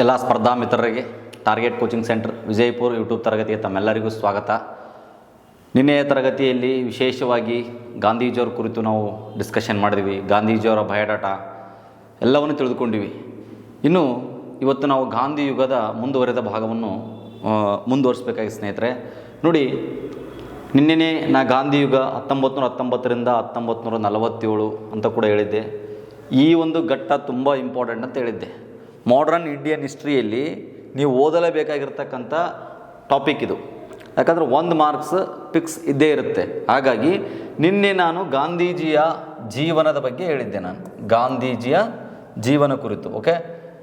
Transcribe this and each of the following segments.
ಎಲ್ಲ ಸ್ಪರ್ಧಾ ಮಿತ್ರರಿಗೆ target coaching centre Vijayapura YouTube ತರಗತಿಗೆ ತಮ್ಮೆಲ್ಲರಿಗೂ ಸ್ವಾಗತ. ನಿನ್ನೆಯ ತರಗತಿಯಲ್ಲಿ ವಿಶೇಷವಾಗಿ ಗಾಂಧೀಜಿಯವ್ರ ಕುರಿತು ನಾವು ಡಿಸ್ಕಷನ್ ಮಾಡಿದ್ವಿ, ಗಾಂಧೀಜಿಯವರ ಬಯೋಡಾಟ ಎಲ್ಲವನ್ನು ತಿಳಿದುಕೊಂಡಿವಿ. ಇನ್ನು ಇವತ್ತು ನಾವು ಗಾಂಧಿ ಯುಗದ ಮುಂದುವರೆದ ಭಾಗವನ್ನು ಮುಂದುವರಿಸಬೇಕಾಗಿ ಸ್ನೇಹಿತರೆ, ನೋಡಿ, ನಿನ್ನೆನೇ ನಾ ಗಾಂಧಿ ಯುಗ ಹತ್ತೊಂಬತ್ತು ನೂರ ಹತ್ತೊಂಬತ್ತರಿಂದ ಹತ್ತೊಂಬತ್ತು ನಲವತ್ತೇಳು ಅಂತ ಕೂಡ ಹೇಳಿದ್ದೆ. ಈ ಒಂದು ಘಟ್ಟ ತುಂಬ ಇಂಪಾರ್ಟೆಂಟ್ ಅಂತ ಹೇಳಿದ್ದೆ. ಮಾಡರ್ನ್ ಇಂಡಿಯನ್ ಹಿಸ್ಟ್ರಿಯಲ್ಲಿ ನೀವು ಓದಲೇಬೇಕಾಗಿರ್ತಕ್ಕಂಥ ಟಾಪಿಕ್ ಇದು. ಯಾಕಂದರೆ ಒಂದು ಮಾರ್ಕ್ಸ್ ಪಿಕ್ಸ್ ಇದ್ದೇ ಇರುತ್ತೆ. ಹಾಗಾಗಿ ನಿನ್ನೆ ನಾನು ಗಾಂಧೀಜಿಯ ಜೀವನದ ಬಗ್ಗೆ ಹೇಳಿದ್ದೆ ನಾನು. ಗಾಂಧೀಜಿಯ ಜೀವನ ಕುರಿತು ಓಕೆ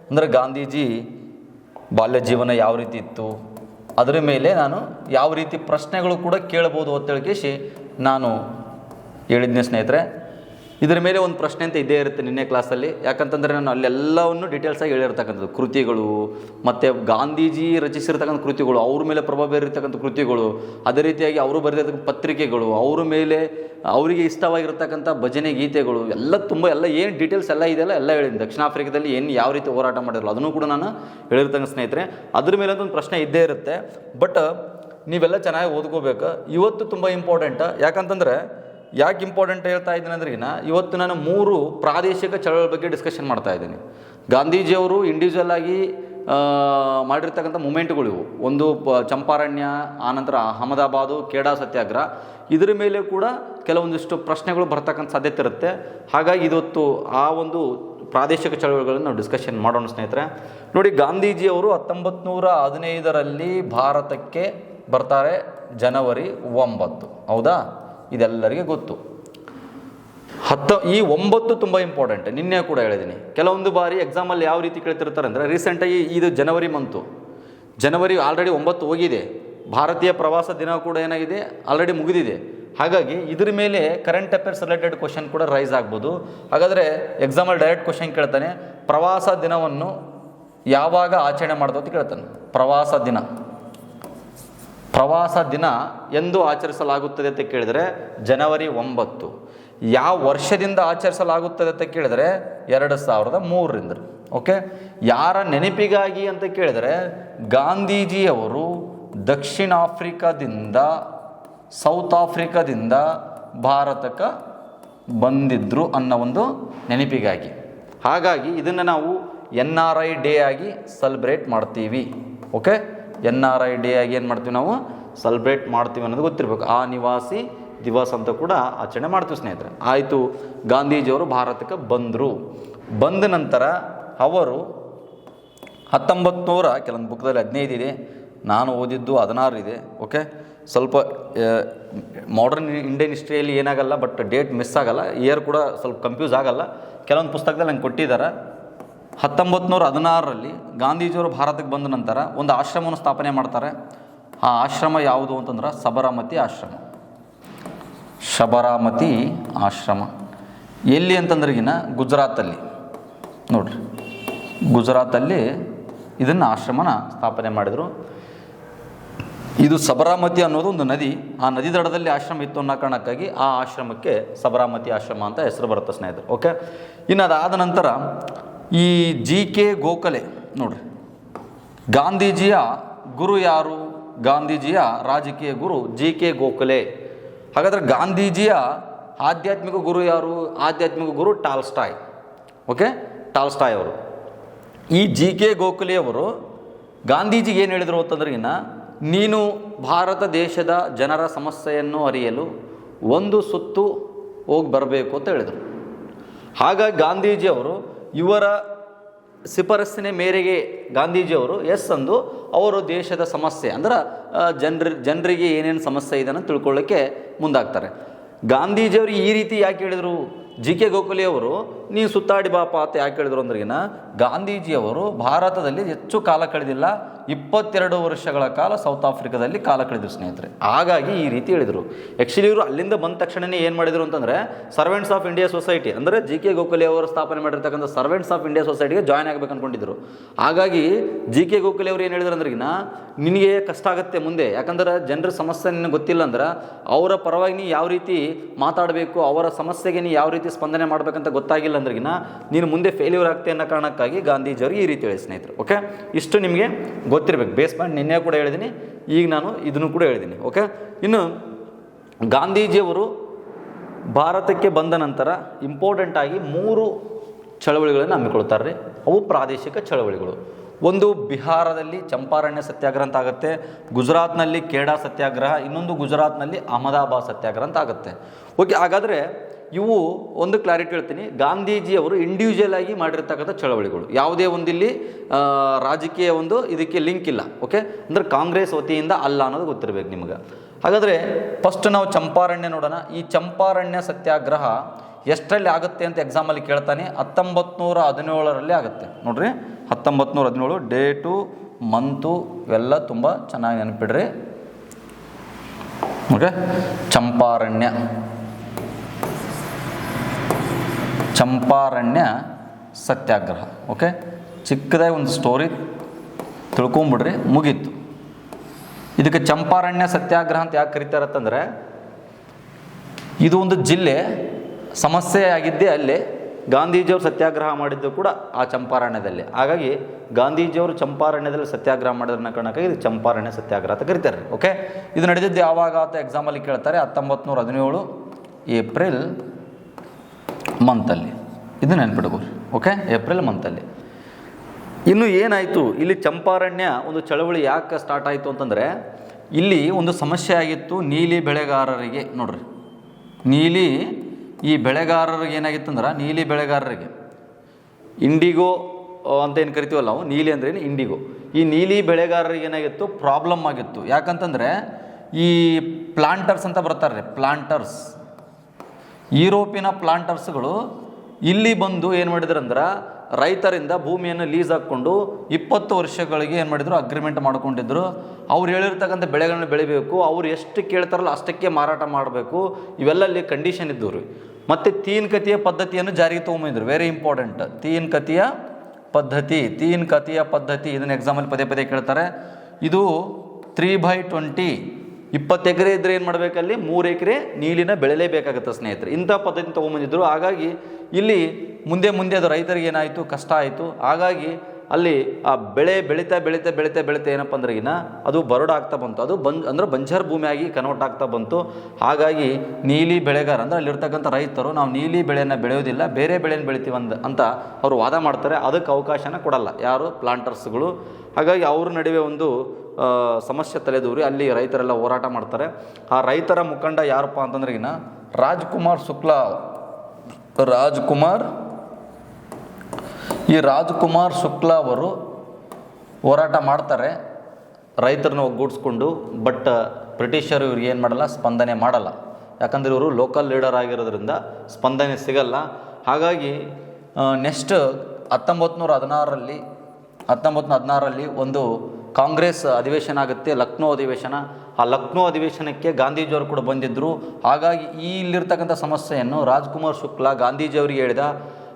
ಅಂದರೆ ಗಾಂಧೀಜಿ ಬಾಲ್ಯ ಜೀವನ ಯಾವ ರೀತಿ ಇತ್ತು? ಅದರ ಮೇಲೆ ನಾನು ಯಾವ ರೀತಿ ಪ್ರಶ್ನೆಗಳು ಕೂಡ ಕೇಳ್ಬೋದು ಅಂತ ಹೇಳ್ಕೇಸಿ ನಾನು ಹೇಳಿದ್ನೆ ಸ್ನೇಹಿತರೆ ಇದರ ಮೇಲೆ ಒಂದು ಪ್ರಶ್ನೆ ಅಂತ ಇದ್ದೇ ಇರುತ್ತೆ ನಿನ್ನೆ ಕ್ಲಾಸಲ್ಲಿ. ಯಾಕಂತಂದರೆ ನಾನು ಅಲ್ಲೆಲ್ಲವನ್ನು ಡೀಟೇಲ್ಸಾಗಿ ಹೇಳಿರ್ತಕ್ಕಂಥದ್ದು. ಕೃತಿಗಳು, ಮತ್ತು ಗಾಂಧೀಜಿ ರಚಿಸಿರ್ತಕ್ಕಂಥ ಕೃತಿಗಳು, ಅವ್ರ ಮೇಲೆ ಪ್ರಭಾವ ಬೀರಿರ್ತಕ್ಕಂಥ ಕೃತಿಗಳು, ಅದೇ ರೀತಿಯಾಗಿ ಅವರು ಬರೆದಿರ್ತಕ್ಕಂಥ ಪತ್ರಿಕೆಗಳು, ಅವ್ರ ಮೇಲೆ ಅವರಿಗೆ ಇಷ್ಟವಾಗಿರ್ತಕ್ಕಂಥ ಭಜನೆ ಗೀತೆಗಳು, ಎಲ್ಲ ತುಂಬ, ಎಲ್ಲ ಏನು ಡೀಟೇಲ್ಸ್ ಎಲ್ಲ ಇದೆಯಲ್ಲ ಎಲ್ಲ ಹೇಳಿದ್ದೀನಿ. ದಕ್ಷಿಣ ಆಫ್ರಿಕಾದಲ್ಲಿ ಏನು ಯಾವ ರೀತಿ ಹೋರಾಟ ಮಾಡಿರಲ್ಲ, ಅದನ್ನು ಕೂಡ ನಾನು ಹೇಳಿರ್ತಕ್ಕಂಥ ಸ್ನೇಹಿತರೆ. ಅದ್ರ ಮೇಲೆ ಒಂದು ಪ್ರಶ್ನೆ ಇದ್ದೇ ಇರುತ್ತೆ. ಬಟ್ ನೀವೆಲ್ಲ ಚೆನ್ನಾಗಿ ಓದ್ಕೋಬೇಕು. ಇವತ್ತು ತುಂಬ ಇಂಪಾರ್ಟೆಂಟ್ ಯಾಕಂತಂದರೆ ಯಾಕೆ ಇಂಪಾರ್ಟೆಂಟ್ ಹೇಳ್ತಾ ಇದ್ದೀನಿ ಇವತ್ತು ನಾನು ಮೂರು ಪ್ರಾದೇಶಿಕ ಚಳವಳಿ ಬಗ್ಗೆ ಡಿಸ್ಕಷನ್ ಮಾಡ್ತಾ ಇದ್ದೀನಿ. ಗಾಂಧೀಜಿಯವರು ಇಂಡಿವಿಜುವಲ್ ಆಗಿ ಮಾಡಿರ್ತಕ್ಕಂಥ ಮೂಮೆಂಟ್ಗಳು ಇವು. ಒಂದು ಚಂಪಾರಣ್ಯ, ಆನಂತರ ಅಹಮದಾಬಾದು ಕೇಡಾ ಸತ್ಯಾಗ್ರಹ. ಇದರ ಮೇಲೆ ಕೂಡ ಕೆಲವೊಂದಿಷ್ಟು ಪ್ರಶ್ನೆಗಳು ಬರ್ತಕ್ಕಂಥ ಸಾಧ್ಯತೆ ಇರುತ್ತೆ. ಹಾಗಾಗಿ ಇವತ್ತು ಆ ಒಂದು ಪ್ರಾದೇಶಿಕ ಚಳವಳಿಗಳನ್ನು ನಾವು ಡಿಸ್ಕಷನ್ ಮಾಡೋಣ ಸ್ನೇಹಿತರೆ. ನೋಡಿ, ಗಾಂಧೀಜಿಯವರು ಹತ್ತೊಂಬತ್ತು ನೂರ ಹದಿನೈದರಲ್ಲಿ ಭಾರತಕ್ಕೆ ಬರ್ತಾರೆ ಜನವರಿ ಒಂಬತ್ತು. ಹೌದಾ? ಇದೆಲ್ಲರಿಗೆ ಗೊತ್ತು. ಹತ್ತ, ಈ ಒಂಬತ್ತು ತುಂಬ ಇಂಪಾರ್ಟೆಂಟ್ ನಿನ್ನೆ ಕೂಡ ಹೇಳಿದ್ದೀನಿ ಕೆಲವೊಂದು ಬಾರಿ ಎಕ್ಸಾಮಲ್ಲಿ ಯಾವ ರೀತಿ ಕೇಳ್ತಿರ್ತಾರೆ ಅಂದರೆ ರೀಸೆಂಟಾಗಿ ಇದು ಜನವರಿ ಮಂತು ಜನವರಿ ಆಲ್ರೆಡಿ ಒಂಬತ್ತು ಹೋಗಿದೆ. ಭಾರತೀಯ ಪ್ರವಾಸ ದಿನ ಕೂಡ ಏನಾಗಿದೆ? ಆಲ್ರೆಡಿ ಮುಗಿದಿದೆ. ಹಾಗಾಗಿ ಇದ್ರ ಮೇಲೆ ಕರೆಂಟ್ ಅಫೇರ್ಸ್ ರಿಲೇಟೆಡ್ ಕ್ವಶನ್ ಕೂಡ ರೈಸ್ ಆಗ್ಬೋದು. ಹಾಗಾದರೆ ಎಕ್ಸಾಮಲ್ಲಿ ಡೈರೆಕ್ಟ್ ಕ್ವಶನ್ ಕೇಳ್ತಾನೆ, ಪ್ರವಾಸ ದಿನವನ್ನು ಯಾವಾಗ ಆಚರಣೆ ಅಂತ ಕೇಳ್ತಾನೆ. ಪ್ರವಾಸ ದಿನ. ಪ್ರವಾಸ ದಿನ ಎಂದು ಆಚರಿಸಲಾಗುತ್ತದೆ ಅಂತ ಕೇಳಿದರೆ ಜನವರಿ ಒಂಬತ್ತು. ಯಾವ ವರ್ಷದಿಂದ ಆಚರಿಸಲಾಗುತ್ತದೆ ಅಂತ ಕೇಳಿದರೆ ಎರಡು ಸಾವಿರದ ಮೂರರಿಂದ. ಓಕೆ? ಯಾರ ನೆನಪಿಗಾಗಿ ಅಂತ ಕೇಳಿದರೆ ಗಾಂಧೀಜಿಯವರು ದಕ್ಷಿಣ ಆಫ್ರಿಕಾದಿಂದ, ಸೌತ್ ಆಫ್ರಿಕಾದಿಂದ ಭಾರತಕ್ಕೆ ಬಂದಿದ್ದರು ಅನ್ನೋ ಒಂದು ನೆನಪಿಗಾಗಿ. ಹಾಗಾಗಿ ಇದನ್ನು ನಾವು ಎನ್ ಆರ್ ಐ ಡೇ ಆಗಿ ಸೆಲೆಬ್ರೇಟ್ ಮಾಡ್ತೀವಿ. Okay? N R I day ಆಗಿ ಏನು ಮಾಡ್ತೀವಿ ನಾವು? ಸೆಲೆಬ್ರೇಟ್ ಮಾಡ್ತೀವಿ ಅನ್ನೋದು ಗೊತ್ತಿರಬೇಕು. ಆ ನಿವಾಸಿ ದಿವಸ ಅಂತ ಕೂಡ ಆಚರಣೆ ಮಾಡ್ತೀವಿ ಸ್ನೇಹಿತರೆ. ಆಯಿತು, ಗಾಂಧೀಜಿಯವರು ಭಾರತಕ್ಕೆ ಬಂದರು. ಬಂದ ನಂತರ ಅವರು ಹತ್ತೊಂಬತ್ತು ನೂರ ಕೆಲವೊಂದು ಬುಕ್ದಲ್ಲಿ ಹದಿನೈದು ಇದೆ. ನಾನು ಓದಿದ್ದು ಹದಿನಾರು ಇದೆ. ಓಕೆ ಸ್ವಲ್ಪ ಮಾಡರ್ನ್ ಇಂಡಿಯನ್ ಹಿಸ್ಟ್ರಿಯಲ್ಲಿ ಏನಾಗಲ್ಲ ಬಟ್ ಡೇಟ್ ಮಿಸ್ ಆಗಲ್ಲ. ಇಯರ್ ಕೂಡ ಸ್ವಲ್ಪ ಕನ್ಫ್ಯೂಸ್ ಆಗಲ್ಲ. ಕೆಲವೊಂದು ಪುಸ್ತಕದಲ್ಲಿ ನಂಗೆ ಕೊಟ್ಟಿದ್ದಾರೆ. ಹತ್ತೊಂಬತ್ತು ನೂರ ಹದಿನಾರರಲ್ಲಿ ಗಾಂಧೀಜಿಯವರು ಭಾರತಕ್ಕೆ ಬಂದ ನಂತರ ಒಂದು ಆಶ್ರಮವನ್ನು ಸ್ಥಾಪನೆ ಮಾಡ್ತಾರೆ. ಆ ಆಶ್ರಮ ಯಾವುದು ಅಂತಂದ್ರೆ ಸಬರಮತಿ ಆಶ್ರಮ. ಶಬರಾಮತಿ ಆಶ್ರಮ. ಎಲ್ಲಿ ಅಂತಂದ್ರಿಗಿನ ಗುಜರಾತಲ್ಲಿ. ನೋಡ್ರಿ. ಗುಜರಾತಲ್ಲಿ ಇದನ್ನು ಆಶ್ರಮನ ಸ್ಥಾಪನೆ ಮಾಡಿದರು. ಇದು ಸಬರಾಮತಿ ಅನ್ನೋದು ಒಂದು ನದಿ. ಆ ನದಿ ದಡದಲ್ಲಿ ಆಶ್ರಮ ಇತ್ತು ಅನ್ನೋ ಕಾರಣಕ್ಕಾಗಿ ಆ ಆಶ್ರಮಕ್ಕೆ ಸಬರಾಮತಿ ಆಶ್ರಮ ಅಂತ ಹೆಸರು ಬರುತ್ತೆ ಸ್ನೇಹಿತರು. ಓಕೆ ಇನ್ನು ಅದಾದ ನಂತರ ಈ ಜಿ ಕೆ ಗೋಖಲೆ ನೋಡ್ರಿ. ಗಾಂಧೀಜಿಯ ಗುರು ಯಾರು? ಗಾಂಧೀಜಿಯ ರಾಜಕೀಯ ಗುರು ಜಿ ಕೆ ಗೋಖಲೆ. ಹಾಗಾದರೆ ಗಾಂಧೀಜಿಯ ಆಧ್ಯಾತ್ಮಿಕ ಗುರು ಯಾರು? ಆಧ್ಯಾತ್ಮಿಕ ಗುರು ಟಾಲ್ಸ್ಟಾಯ್. ಓಕೆ? ಟಾಲ್ಸ್ಟಾಯ್ ಅವರು. ಈ ಜಿ ಕೆ ಗೋಖಲೆಯವರು ಗಾಂಧೀಜಿಗೆ ಏನು ಹೇಳಿದರು ಅಂತಂದ್ರಿಗಿನ್ನ ನೀನು ಭಾರತ ದೇಶದ ಜನರ ಸಮಸ್ಯೆಯನ್ನು ಅರಿಯಲು ಒಂದು ಸುತ್ತು ಹೋಗಿ ಬರಬೇಕು ಅಂತ ಹೇಳಿದರು. ಹಾಗಾಗಿ ಗಾಂಧೀಜಿಯವರು ಇವರ ಶಿಫಾರಸ್ಸಿನ ಮೇರೆಗೆ ಗಾಂಧೀಜಿಯವರು, ಎಸ್ ಅಂದು ಅವರು ದೇಶದ ಸಮಸ್ಯೆ, ಅಂದ್ರೆ ಜನರ, ಜನರಿಗೆ ಏನೇನು ಸಮಸ್ಯೆ ಇದೆ ಅಂತ ತಿಳ್ಕೊಳ್ಳೋಕ್ಕೆ ಮುಂದಾಗ್ತಾರೆ. ಗಾಂಧೀಜಿಯವರು ಈ ರೀತಿ ಯಾಕೆ ಹೇಳಿದರು? ಜಿ ಕೆ ಗೋಖಲೆ ನೀವು ಸುತ್ತಾಡಿ ಬಾಪ ಅಂತ ಯಾಕೆ ಹೇಳಿದ್ರು ಅಂದ್ರಿಗಿನ, ಗಾಂಧೀಜಿಯವರು ಭಾರತದಲ್ಲಿ ಹೆಚ್ಚು ಕಾಲ ಕಳೆದಿಲ್ಲ, ಇಪ್ಪತ್ತೆರಡು ವರ್ಷಗಳ ಕಾಲ ಸೌತ್ ಆಫ್ರಿಕಾದಲ್ಲಿ ಕಾಲ ಕಳೆದ್ರು ಸ್ನೇಹಿತರೆ. ಹಾಗಾಗಿ ಈ ರೀತಿ ಹೇಳಿದರು. ಆ್ಯಕ್ಚುಲಿ ಇವರು ಅಲ್ಲಿಂದ ಬಂದ ತಕ್ಷಣನೇ ಏನು ಮಾಡಿದರು ಅಂತಂದರೆ ಸರ್ವೆಂಟ್ಸ್ ಆಫ್ ಇಂಡಿಯಾ ಸೊಸೈಟಿ ಅಂದರೆ ಜಿ ಕೆ ಗೋಖಲೆ ಅವರು ಸ್ಥಾಪನೆ ಮಾಡಿರ್ತಕ್ಕಂಥ ಸರ್ವೆಂಟ್ಸ್ ಆಫ್ ಇಂಡಿಯಾ ಸೊಸೈಟಿಗೆ ಜಾಯ್ನ್ ಆಗಬೇಕು ಅಂದ್ಕೊಂಡಿದ್ರು ಹಾಗಾಗಿ ಜಿ ಕೆ ಗೋಖಲೆ ಅವರು ಏನು ಹೇಳಿದ್ರು ಅಂದ್ರಿಗಿನ, ನಿನಗೆ ಕಷ್ಟ ಆಗುತ್ತೆ ಮುಂದೆ, ಯಾಕಂದ್ರೆ ಜನರ ಸಮಸ್ಯೆ ನಿನಗೆ ಗೊತ್ತಿಲ್ಲ ಅಂದ್ರೆ, ಅವರ ಪರವಾಗಿ ನೀ ಯಾವ ರೀತಿ ಮಾತಾಡಬೇಕು, ಅವರ ಸಮಸ್ಯೆಗೆ ನೀ ಯಾವ ರೀತಿ ಸ್ಪಂದನೆ ಮಾಡಬೇಕಂತ ಗೊತ್ತಾಗಿಲ್ಲ ಅಂದ್ರಿಗಿನ ನೀನು ಮುಂದೆ ಫೇಲ್ಯೂರ್ ಆಗ್ತೆ ಅನ್ನೋ ಕಾರಣಕ್ಕಾಗಿ ಗಾಂಧೀಜಿಯವರು ಈ ರೀತಿ ಹೇಳಿ ಸ್ನೇಹಿತರು ಓಕೆ ಇಷ್ಟು ನಿಮಗೆ ಗೊತ್ತಿರಬೇಕು. ಬೇಸ್ ಮಾಡಿ ನಿನ್ನೆ ಕೂಡ ಹೇಳಿದ್ದೀನಿ ಈಗ ನಾನು ಇದನ್ನು ಕೂಡ ಹೇಳಿದ್ದೀನಿ ಓಕೆ ಇನ್ನು ಗಾಂಧೀಜಿಯವರು ಭಾರತಕ್ಕೆ ಬಂದ ನಂತರ ಇಂಪಾರ್ಟೆಂಟ್ ಆಗಿ ಮೂರು ಚಳವಳಿಗಳನ್ನು ಹಮ್ಮಿಕೊಳ್ತಾರೆ ರೀ ಅವು ಪ್ರಾದೇಶಿಕ ಚಳವಳಿಗಳು. ಒಂದು ಬಿಹಾರದಲ್ಲಿ ಚಂಪಾರಣ್ಯ ಸತ್ಯಾಗ್ರಹ ಅಂತ ಆಗುತ್ತೆ, ಗುಜರಾತ್ನಲ್ಲಿ ಖೇಡಾ ಸತ್ಯಾಗ್ರಹ, ಇನ್ನೊಂದು ಗುಜರಾತ್ನಲ್ಲಿ ಅಹಮದಾಬಾದ್ ಸತ್ಯಾಗ್ರಹ ಅಂತ ಆಗುತ್ತೆ. ಓಕೆ, ಹಾಗಾದರೆ ಇವು ಒಂದು ಕ್ಲಾರಿಟಿ ಹೇಳ್ತೀನಿ. ಗಾಂಧೀಜಿಯವರು ಇಂಡಿವಿಜುವಲ್ ಆಗಿ ಮಾಡಿರ್ತಕ್ಕಂಥ ಚಳವಳಿಗಳು. ಯಾವುದೇ ಒಂದಿಲ್ಲಿ ರಾಜಕೀಯ ಒಂದು ಇದಕ್ಕೆ ಲಿಂಕ್ ಇಲ್ಲ ಓಕೆ ಅಂದರೆ ಕಾಂಗ್ರೆಸ್ ವತಿಯಿಂದ ಅಲ್ಲ ಅನ್ನೋದು ಗೊತ್ತಿರಬೇಕು ನಿಮ್ಗೆ. ಹಾಗಾದರೆ ಫಸ್ಟ್ ನಾವು ಚಂಪಾರಣ್ಯ ನೋಡೋಣ. ಈ ಚಂಪಾರಣ್ಯ ಸತ್ಯಾಗ್ರಹ ಎಷ್ಟರಲ್ಲಿ ಆಗುತ್ತೆ ಅಂತ ಎಕ್ಸಾಮಲ್ಲಿ ಕೇಳ್ತಾನೆ. ಹತ್ತೊಂಬತ್ತು ನೂರ ಹದಿನೇಳರಲ್ಲಿ ಆಗುತ್ತೆ. ನೋಡ್ರಿ. ಹತ್ತೊಂಬತ್ತು ನೂರ ಹದಿನೇಳು ಡೇಟು ಮಂತು ಇವೆಲ್ಲ ತುಂಬ ಚೆನ್ನಾಗಿ ನೆನಪಿಡ್ರಿ. ಓಕೆ? ಚಂಪಾರಣ್ಯ. ಚಂಪಾರಣ್ಯ ಸತ್ಯಾಗ್ರಹ. ಓಕೆ? ಚಿಕ್ಕದಾಗಿ ಒಂದು ಸ್ಟೋರಿ ತಿಳ್ಕೊಂಬಿಡ್ರಿ, ಮುಗೀತು. ಇದಕ್ಕೆ ಚಂಪಾರಣ್ಯ ಸತ್ಯಾಗ್ರಹ ಅಂತ ಯಾಕೆ ಕರಿತಾರತ್ತಂದರೆ ಇದು ಒಂದು ಜಿಲ್ಲೆ ಸಮಸ್ಯೆ ಆಗಿದ್ದೇ ಅಲ್ಲೇ ಗಾಂಧೀಜಿಯವರು ಸತ್ಯಾಗ್ರಹ ಮಾಡಿದ್ದು ಕೂಡ ಆ ಚಂಪಾರಣ್ಯದಲ್ಲಿ. ಹಾಗಾಗಿ ಗಾಂಧೀಜಿಯವರು ಚಂಪಾರಣ್ಯದಲ್ಲಿ ಸತ್ಯಾಗ್ರಹ ಮಾಡಿದ್ರನ್ನ ಕಾರಣಕ್ಕಾಗಿ ಇದು ಚಂಪಾರಣ್ಯ ಸತ್ಯಾಗ್ರಹ ಅಂತ ಕರಿತಾರೆ. ಓಕೆ ಇದು ನಡೆದಿದ್ದು ಯಾವಾಗ ಅಂತ ಎಕ್ಸಾಮಲ್ಲಿ ಕೇಳ್ತಾರೆ ಹತ್ತೊಂಬತ್ತು ಹದಿನೇಳು ಏಪ್ರಿಲ್ ಮಂತಲ್ಲಿ ಇದು ನೆನ್ಪಿಡ್ಬೋದು ಓಕೆ ಏಪ್ರಿಲ್ ಮಂತಲ್ಲಿ ಇನ್ನು ಏನಾಯಿತು? ಇಲ್ಲಿ ಚಂಪಾರಣ್ಯ ಒಂದು ಚಳವಳಿ ಯಾಕೆ ಸ್ಟಾರ್ಟ್ ಆಯಿತು ಅಂತಂದರೆ, ಇಲ್ಲಿ ಒಂದು ಸಮಸ್ಯೆ ಆಗಿತ್ತು ನೀಲಿ ಬೆಳೆಗಾರರಿಗೆ. ನೋಡ್ರಿ. ನೀಲಿ ಈ ಬೆಳೆಗಾರರಿಗೆ ಏನಾಗಿತ್ತಂದ್ರೆ ನೀಲಿ ಬೆಳೆಗಾರರಿಗೆ. ಇಂಡಿಗೋ ಅಂತ ಏನು ಕರಿತೀವಲ್ಲ ನಾವು? ನೀಲಿ ಅಂದ್ರೆ ಏನು? ಇಂಡಿಗೋ. ಈ ನೀಲಿ ಬೆಳೆಗಾರರಿಗೆ ಏನಾಗಿತ್ತು? ಪ್ರಾಬ್ಲಮ್ ಆಗಿತ್ತು. ಯಾಕಂತಂದರೆ ಈ ಪ್ಲಾಂಟರ್ಸ್ ಅಂತ ಬರ್ತಾರೆ ಪ್ಲಾಂಟರ್ಸ್. ಯುರೋಪಿನ ಪ್ಲಾಂಟರ್ಸ್ಗಳು ಇಲ್ಲಿ ಬಂದು ಏನು ಮಾಡಿದ್ರು ಅಂದ್ರೆ ರೈತರಿಂದ ಭೂಮಿಯನ್ನು ಲೀಸ್ ಹಾಕ್ಕೊಂಡು ಇಪ್ಪತ್ತು ವರ್ಷಗಳಿಗೆ ಏನು ಮಾಡಿದ್ರು, ಅಗ್ರಿಮೆಂಟ್ ಮಾಡ್ಕೊಂಡಿದ್ರು. ಅವ್ರು ಹೇಳಿರ್ತಕ್ಕಂಥ ಬೆಳೆಗಳನ್ನ ಬೆಳಿಬೇಕು. ಅವ್ರು ಎಷ್ಟು ಕೇಳ್ತಾರಲ್ಲ ಅಷ್ಟಕ್ಕೆ ಮಾರಾಟ ಮಾಡಬೇಕು. ಇವೆಲ್ಲ ಅಲ್ಲಿ ಕಂಡೀಷನ್ ಇದ್ದವು ರೀ ಮತ್ತು ತೀನ್ ಕತಿಯ ಪದ್ಧತಿಯನ್ನು ಜಾರಿಗೆ ತೊಗೊಂಬಂದಿದ್ರು. ವೆರಿ ಇಂಪಾರ್ಟೆಂಟ್ ತೀನ್ ಕತಿಯ ಪದ್ಧತಿ, ತೀನ್ ಕತಿಯ ಪದ್ಧತಿ, ಇದನ್ನು ಎಕ್ಸಾಮಲ್ಲಿ ಪದೇ ಪದೇ ಕೇಳ್ತಾರೆ. ಇದು ತ್ರೀ ಬೈ ಟ್ವೆಂಟಿ ಇಪ್ಪತ್ತು ಎಕರೆ ಇದ್ದರೆ ಏನು ಮಾಡಬೇಕಲ್ಲಿ? ಮೂರು ಎಕರೆ ನೀಲಿನ ಬೆಳೆಯಲೇಬೇಕಾಗುತ್ತೆ ಸ್ನೇಹಿತರೆ. ಇಂಥ ಪದ್ಧತಿ ತೊಗೊಂಬಂದಿದ್ದರು ಹಾಗಾಗಿ ಇಲ್ಲಿ ಮುಂದೆ ಮುಂದೆ ಅದು ರೈತರಿಗೆ ಏನಾಯಿತು? ಕಷ್ಟ ಆಯಿತು. ಹಾಗಾಗಿ ಅಲ್ಲಿ ಆ ಬೆಳೆ ಬೆಳೀತಾ ಬೆಳೀತಾ ಬೆಳೀತಾ ಬೆಳೀತಾ ಏನಪ್ಪ ಅಂದ್ರೆ ಈಗಿನ ಅದು ಬರಡು ಆಗ್ತಾ ಬಂತು. ಅದು ಬಂಜ್ ಅಂದ್ರೆ ಬಂಜರ್ ಭೂಮಿಯಾಗಿ ಕನ್ವರ್ಟ್ ಆಗ್ತಾ ಬಂತು. ಹಾಗಾಗಿ ನೀಲಿ ಬೆಳೆಗಾರ ಅಂದರೆ ಅಲ್ಲಿರ್ತಕ್ಕಂಥ ರೈತರು ನಾವು ನೀಲಿ ಬೆಳೆಯನ್ನು ಬೆಳೆಯೋದಿಲ್ಲ ಬೇರೆ ಬೆಳೆಯನ್ನು ಬೆಳಿತೀವಿ ಅಂತ ಅವರು ವಾದ ಮಾಡ್ತಾರೆ. ಅದಕ್ಕೆ ಅವಕಾಶನ ಕೊಡಲ್ಲ. ಯಾರು? ಪ್ಲಾಂಟರ್ಸ್ಗಳು. ಹಾಗಾಗಿ ಅವ್ರ ನಡುವೆ ಒಂದು ಸಮಸ್ಯೆ ತಲೆದೂರಿ. ಅಲ್ಲಿ ರೈತರೆಲ್ಲ ಹೋರಾಟ ಮಾಡ್ತಾರೆ. ಆ ರೈತರ ಮುಖಂಡ ಯಾರಪ್ಪ ಅಂತಂದ್ರೆ ಈಗಿನ ರಾಜ್ಕುಮಾರ್ ಶುಕ್ಲಾ. ರಾಜ್ಕುಮಾರ್ ಈ ರಾಜ್ಕುಮಾರ್ ಶುಕ್ಲಾ ಅವರು ಹೋರಾಟ ಮಾಡ್ತಾರೆ. ರೈತರನ್ನ ಒಗ್ಗೂಡಿಸ್ಕೊಂಡು ಬಟ್ ಬ್ರಿಟಿಷರು ಇವ್ರಿಗೆ ಏನು ಮಾಡಲ್ಲ, ಸ್ಪಂದನೆ ಮಾಡಲ್ಲ. ಯಾಕಂದರೆ ಇವರು ಲೋಕಲ್ ಲೀಡರ್ ಆಗಿರೋದ್ರಿಂದ ಸ್ಪಂದನೆ ಸಿಗಲ್ಲ. ಹಾಗಾಗಿ ನೆಕ್ಸ್ಟ್ ಹತ್ತೊಂಬತ್ತು ನೂರ ಹದಿನಾರರಲ್ಲಿ ಹತ್ತೊಂಬತ್ತು ನೂರ ಹದಿನಾರರಲ್ಲಿ ಒಂದು ಕಾಂಗ್ರೆಸ್ ಅಧಿವೇಶನ ಆಗುತ್ತೆ, ಲಕ್ನೋ ಅಧಿವೇಶನ. ಆ ಲಕ್ನೋ ಅಧಿವೇಶನಕ್ಕೆ ಗಾಂಧೀಜಿಯವರು ಕೂಡ ಬಂದಿದ್ದರು ಹಾಗಾಗಿ ಇಲ್ಲಿರ್ತಕ್ಕಂಥ ಸಮಸ್ಯೆಯನ್ನು ರಾಜ್ಕುಮಾರ್ ಶುಕ್ಲಾ ಗಾಂಧೀಜಿಯವರಿಗೆ ಹೇಳಿದ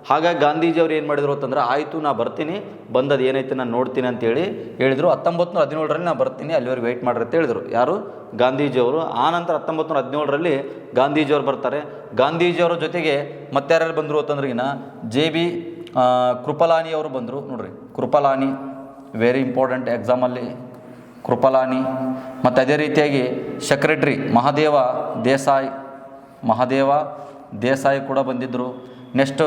ಹಾಗಾಗಿ ಗಾಂಧೀಜಿಯವರು ಏನು ಮಾಡಿದ್ರು ಅಂತಂದ್ರೆ, ಆಯಿತು, ನಾ ಬರ್ತೀನಿ, ಬಂದದ್ದು ಏನೈತೆ ನಾನು ನೋಡ್ತೀನಿ ಅಂತೇಳಿ ಹೇಳಿದರು. ಹತ್ತೊಂಬತ್ತು ನೂರ ಹದಿನೇಳರಲ್ಲಿ ನಾನು ಬರ್ತೀನಿ, ಅಲ್ಲಿವರೆಗೆ ವೆಯ್ಟ್ ಮಾಡ್ರಿ ಅಂತ ಹೇಳಿದರು. ಯಾರು? ಗಾಂಧೀಜಿಯವರು. ಆನಂತರ ಹತ್ತೊಂಬತ್ತು ನೂರ ಹದಿನೇಳರಲ್ಲಿ ಗಾಂಧೀಜಿಯವರು ಬರ್ತಾರೆ. ಗಾಂಧೀಜಿಯವರ ಜೊತೆಗೆ ಮತ್ತಾರ್ಯಾರು ಬಂದರು ಅಂತಂದ್ರಿಗಿನ ಜೆ ಬಿ ಕೃಪಲಾನಿ ಅವರು ಬಂದರು. ನೋಡ್ರಿ, ಕೃಪಲಾನಿ ವೆರಿ ಇಂಪಾರ್ಟೆಂಟ್ ಎಕ್ಸಾಮಲ್ಲಿ ಕೃಪಲಾನಿ, ಮತ್ತು ಅದೇ ರೀತಿಯಾಗಿ ಸೆಕ್ರೆಟ್ರಿ ಮಹಾದೇವ ದೇಸಾಯಿ ಮಹಾದೇವ ದೇಸಾಯಿ ಕೂಡ ಬಂದಿದ್ದರು ನೆಕ್ಸ್ಟ್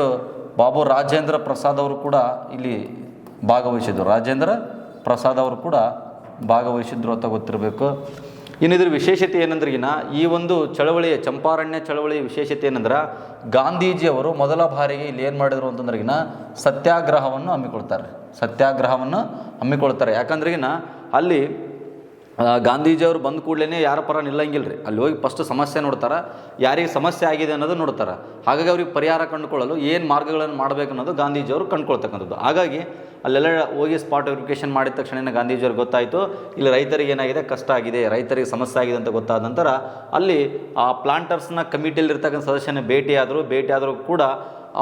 ಬಾಬು ರಾಜೇಂದ್ರ ಪ್ರಸಾದ್ ಅವರು ಕೂಡ ಇಲ್ಲಿ ಭಾಗವಹಿಸಿದ್ರು. ರಾಜೇಂದ್ರ ಪ್ರಸಾದ್ ಅವರು ಕೂಡ ಭಾಗವಹಿಸಿದ್ರು ಅಂತ ಗೊತ್ತಿರಬೇಕು. ಇನ್ನು ಇದ್ರ ವಿಶೇಷತೆ ಏನಂದ್ರಿಗಿನ ಈ ಒಂದು ಚಳವಳಿಯ ಚಂಪಾರಣ್ಯ ಚಳವಳಿಯ ವಿಶೇಷತೆ ಏನಂದ್ರೆ ಗಾಂಧೀಜಿಯವರು ಮೊದಲ ಬಾರಿಗೆ ಇಲ್ಲಿ ಏನು ಮಾಡಿದ್ರು ಅಂತಂದ್ರಗಿನ ಸತ್ಯಾಗ್ರಹವನ್ನು ಹಮ್ಮಿಕೊಳ್ತಾರೆ. ಸತ್ಯಾಗ್ರಹವನ್ನು ಹಮ್ಮಿಕೊಳ್ತಾರೆ. ಯಾಕಂದ್ರಗಿನ ಅಲ್ಲಿ ಗಾಂಧೀಜಿಯವರು ಬಂದ ಕೂಡಲೇ ಯಾರ ಪರ ನಿಲ್ಲಂಗಿಲ್ಲ ಅಲ್ಲಿ ಹೋಗಿ ಫಸ್ಟ್ ಸಮಸ್ಯೆ ನೋಡ್ತಾರೆ, ಯಾರಿಗೆ ಸಮಸ್ಯೆ ಆಗಿದೆ ಅನ್ನೋದು ನೋಡ್ತಾರೆ. ಹಾಗಾಗಿ ಅವ್ರಿಗೆ ಪರಿಹಾರ ಕಂಡುಕೊಳ್ಳಲು ಏನು ಮಾರ್ಗಗಳನ್ನು ಮಾಡಬೇಕು ಅನ್ನೋದು ಗಾಂಧೀಜಿಯವರು ಕಂಡುಕೊಳ್ತಕ್ಕಂಥದ್ದು. ಹಾಗಾಗಿ ಅಲ್ಲೆಲ್ಲ ಹೋಗಿ ಸ್ಪಾಟ್ ವೆರಿಫಿಕೇಷನ್ ಮಾಡಿದ ತಕ್ಷಣ ಗಾಂಧೀಜಿಯವ್ರಿಗೆ ಗೊತ್ತಾಯಿತು, ಇಲ್ಲಿ ರೈತರಿಗೆ ಏನಾಗಿದೆ, ಕಷ್ಟ ಆಗಿದೆ, ರೈತರಿಗೆ ಸಮಸ್ಯೆ ಆಗಿದೆ ಅಂತ ಗೊತ್ತಾದ ನಂತರ ಅಲ್ಲಿ ಆ ಪ್ಲಾಂಟರ್ಸ್ನ ಕಮಿಟಿಯಲ್ಲಿರ್ತಕ್ಕಂಥ ಸದಸ್ಯನ ಭೇಟಿಯಾದರು, ಭೇಟಿಯಾದರೂ ಕೂಡ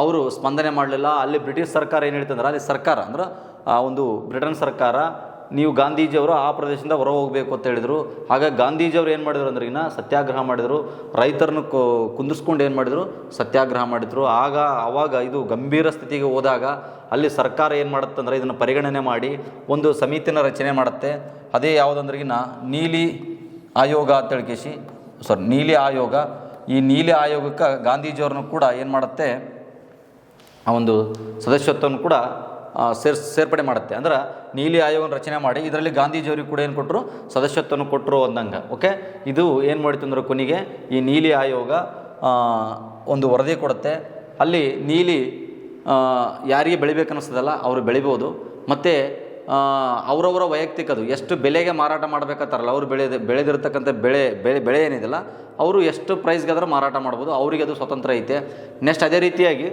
ಅವರು ಸ್ಪಂದನೆ ಮಾಡಲಿಲ್ಲ. ಅಲ್ಲಿ ಬ್ರಿಟಿಷ್ ಸರ್ಕಾರ ಏನು ಹೇಳ್ತಂದ್ರೆ, ಅಲ್ಲಿ ಸರ್ಕಾರ ಅಂದ್ರೆ, ಆ ಒಂದು ಬ್ರಿಟನ್ ಸರ್ಕಾರ ನೀವು ಗಾಂಧೀಜಿಯವರು ಆ ಪ್ರದೇಶದಿಂದ ಹೊರ ಹೋಗಬೇಕು ಅಂತ ಹೇಳಿದರು. ಹಾಗಾಗಿ ಗಾಂಧೀಜಿಯವರು ಏನು ಮಾಡಿದ್ರು ಅಂದ್ರೆ ಇನ್ನು ಸತ್ಯಾಗ್ರಹ ಮಾಡಿದರು. ರೈತರನ್ನು ಕುಂದಿಸ್ಕೊಂಡು ಏನು ಮಾಡಿದರು? ಸತ್ಯಾಗ್ರಹ ಮಾಡಿದರು. ಆಗ ಆವಾಗ ಇದು ಗಂಭೀರ ಸ್ಥಿತಿಗೆ ಹೋದಾಗ ಅಲ್ಲಿ ಸರ್ಕಾರ ಏನು ಮಾಡುತ್ತಂದ್ರೆ ಇದನ್ನು ಪರಿಗಣನೆ ಮಾಡಿ, ಒಂದು ಸಮಿತಿನ ರಚನೆ ಮಾಡುತ್ತೆ. ಅದೇ ಯಾವುದಂದ್ರಿಗಿನ ನೀಲಿ ಆಯೋಗ ಅಂತ ಕೇಸಿ ಸಾರಿ ನೀಲಿ ಆಯೋಗ. ಈ ನೀಲಿ ಆಯೋಗಕ್ಕೆ ಗಾಂಧೀಜಿಯವ್ರನ್ನು ಕೂಡ ಏನು ಮಾಡುತ್ತೆ? ಆ ಒಂದು ಸದಸ್ಯತ್ವವನ್ನು ಕೂಡ ಸೇರ್ ಸೇರ್ಪಡೆ ಮಾಡುತ್ತೆ. ಅಂದ್ರೆ ನೀಲಿ ಆಯೋಗನ ರಚನೆ ಮಾಡಿ ಇದರಲ್ಲಿ ಗಾಂಧೀಜಿಯವರಿಗೆ ಕೂಡ ಏನು ಕೊಟ್ಟರು ಸದಸ್ಯತ್ವವನ್ನು ಕೊಟ್ಟರು ಅಂದಂಗೆ. ಓಕೆ? ಇದು ಏನು ಮಾಡಿತು ಅಂದ್ರೆ ಕೊನೆಗೆ? ಈ ನೀಲಿ ಆಯೋಗ ಒಂದು ವರದಿ ಕೊಡುತ್ತೆ. ಅಲ್ಲಿ ನೀಲಿ ಯಾರಿಗೆ ಬೆಳಿಬೇಕನ್ನಿಸ್ತದಲ್ಲ, ಅವರು ಬೆಳಿಬೋದು. ಮತ್ತು ಅವರವರ ವೈಯಕ್ತಿಕದು ಎಷ್ಟು ಬೆಲೆಗೆ ಮಾರಾಟ ಮಾಡಬೇಕಂತಾರಲ್ಲ ಅವರು ಬೆಳೆದ, ಬೆಳೆದಿರ್ತಕ್ಕಂಥ ಬೆಳೆ ಬೆಳೆ ಬೆಳೆ ಏನಿದೆಯಲ್ಲ, ಅವರು ಎಷ್ಟು ಪ್ರೈಸ್ಗಾದ್ರೂ ಮಾರಾಟ ಮಾಡ್ಬೋದು. ಅವರಿಗೆ ಅದು ಸ್ವತಂತ್ರ ಐತೆ. ನೆಕ್ಸ್ಟ್ ಅದೇ ರೀತಿಯಾಗಿ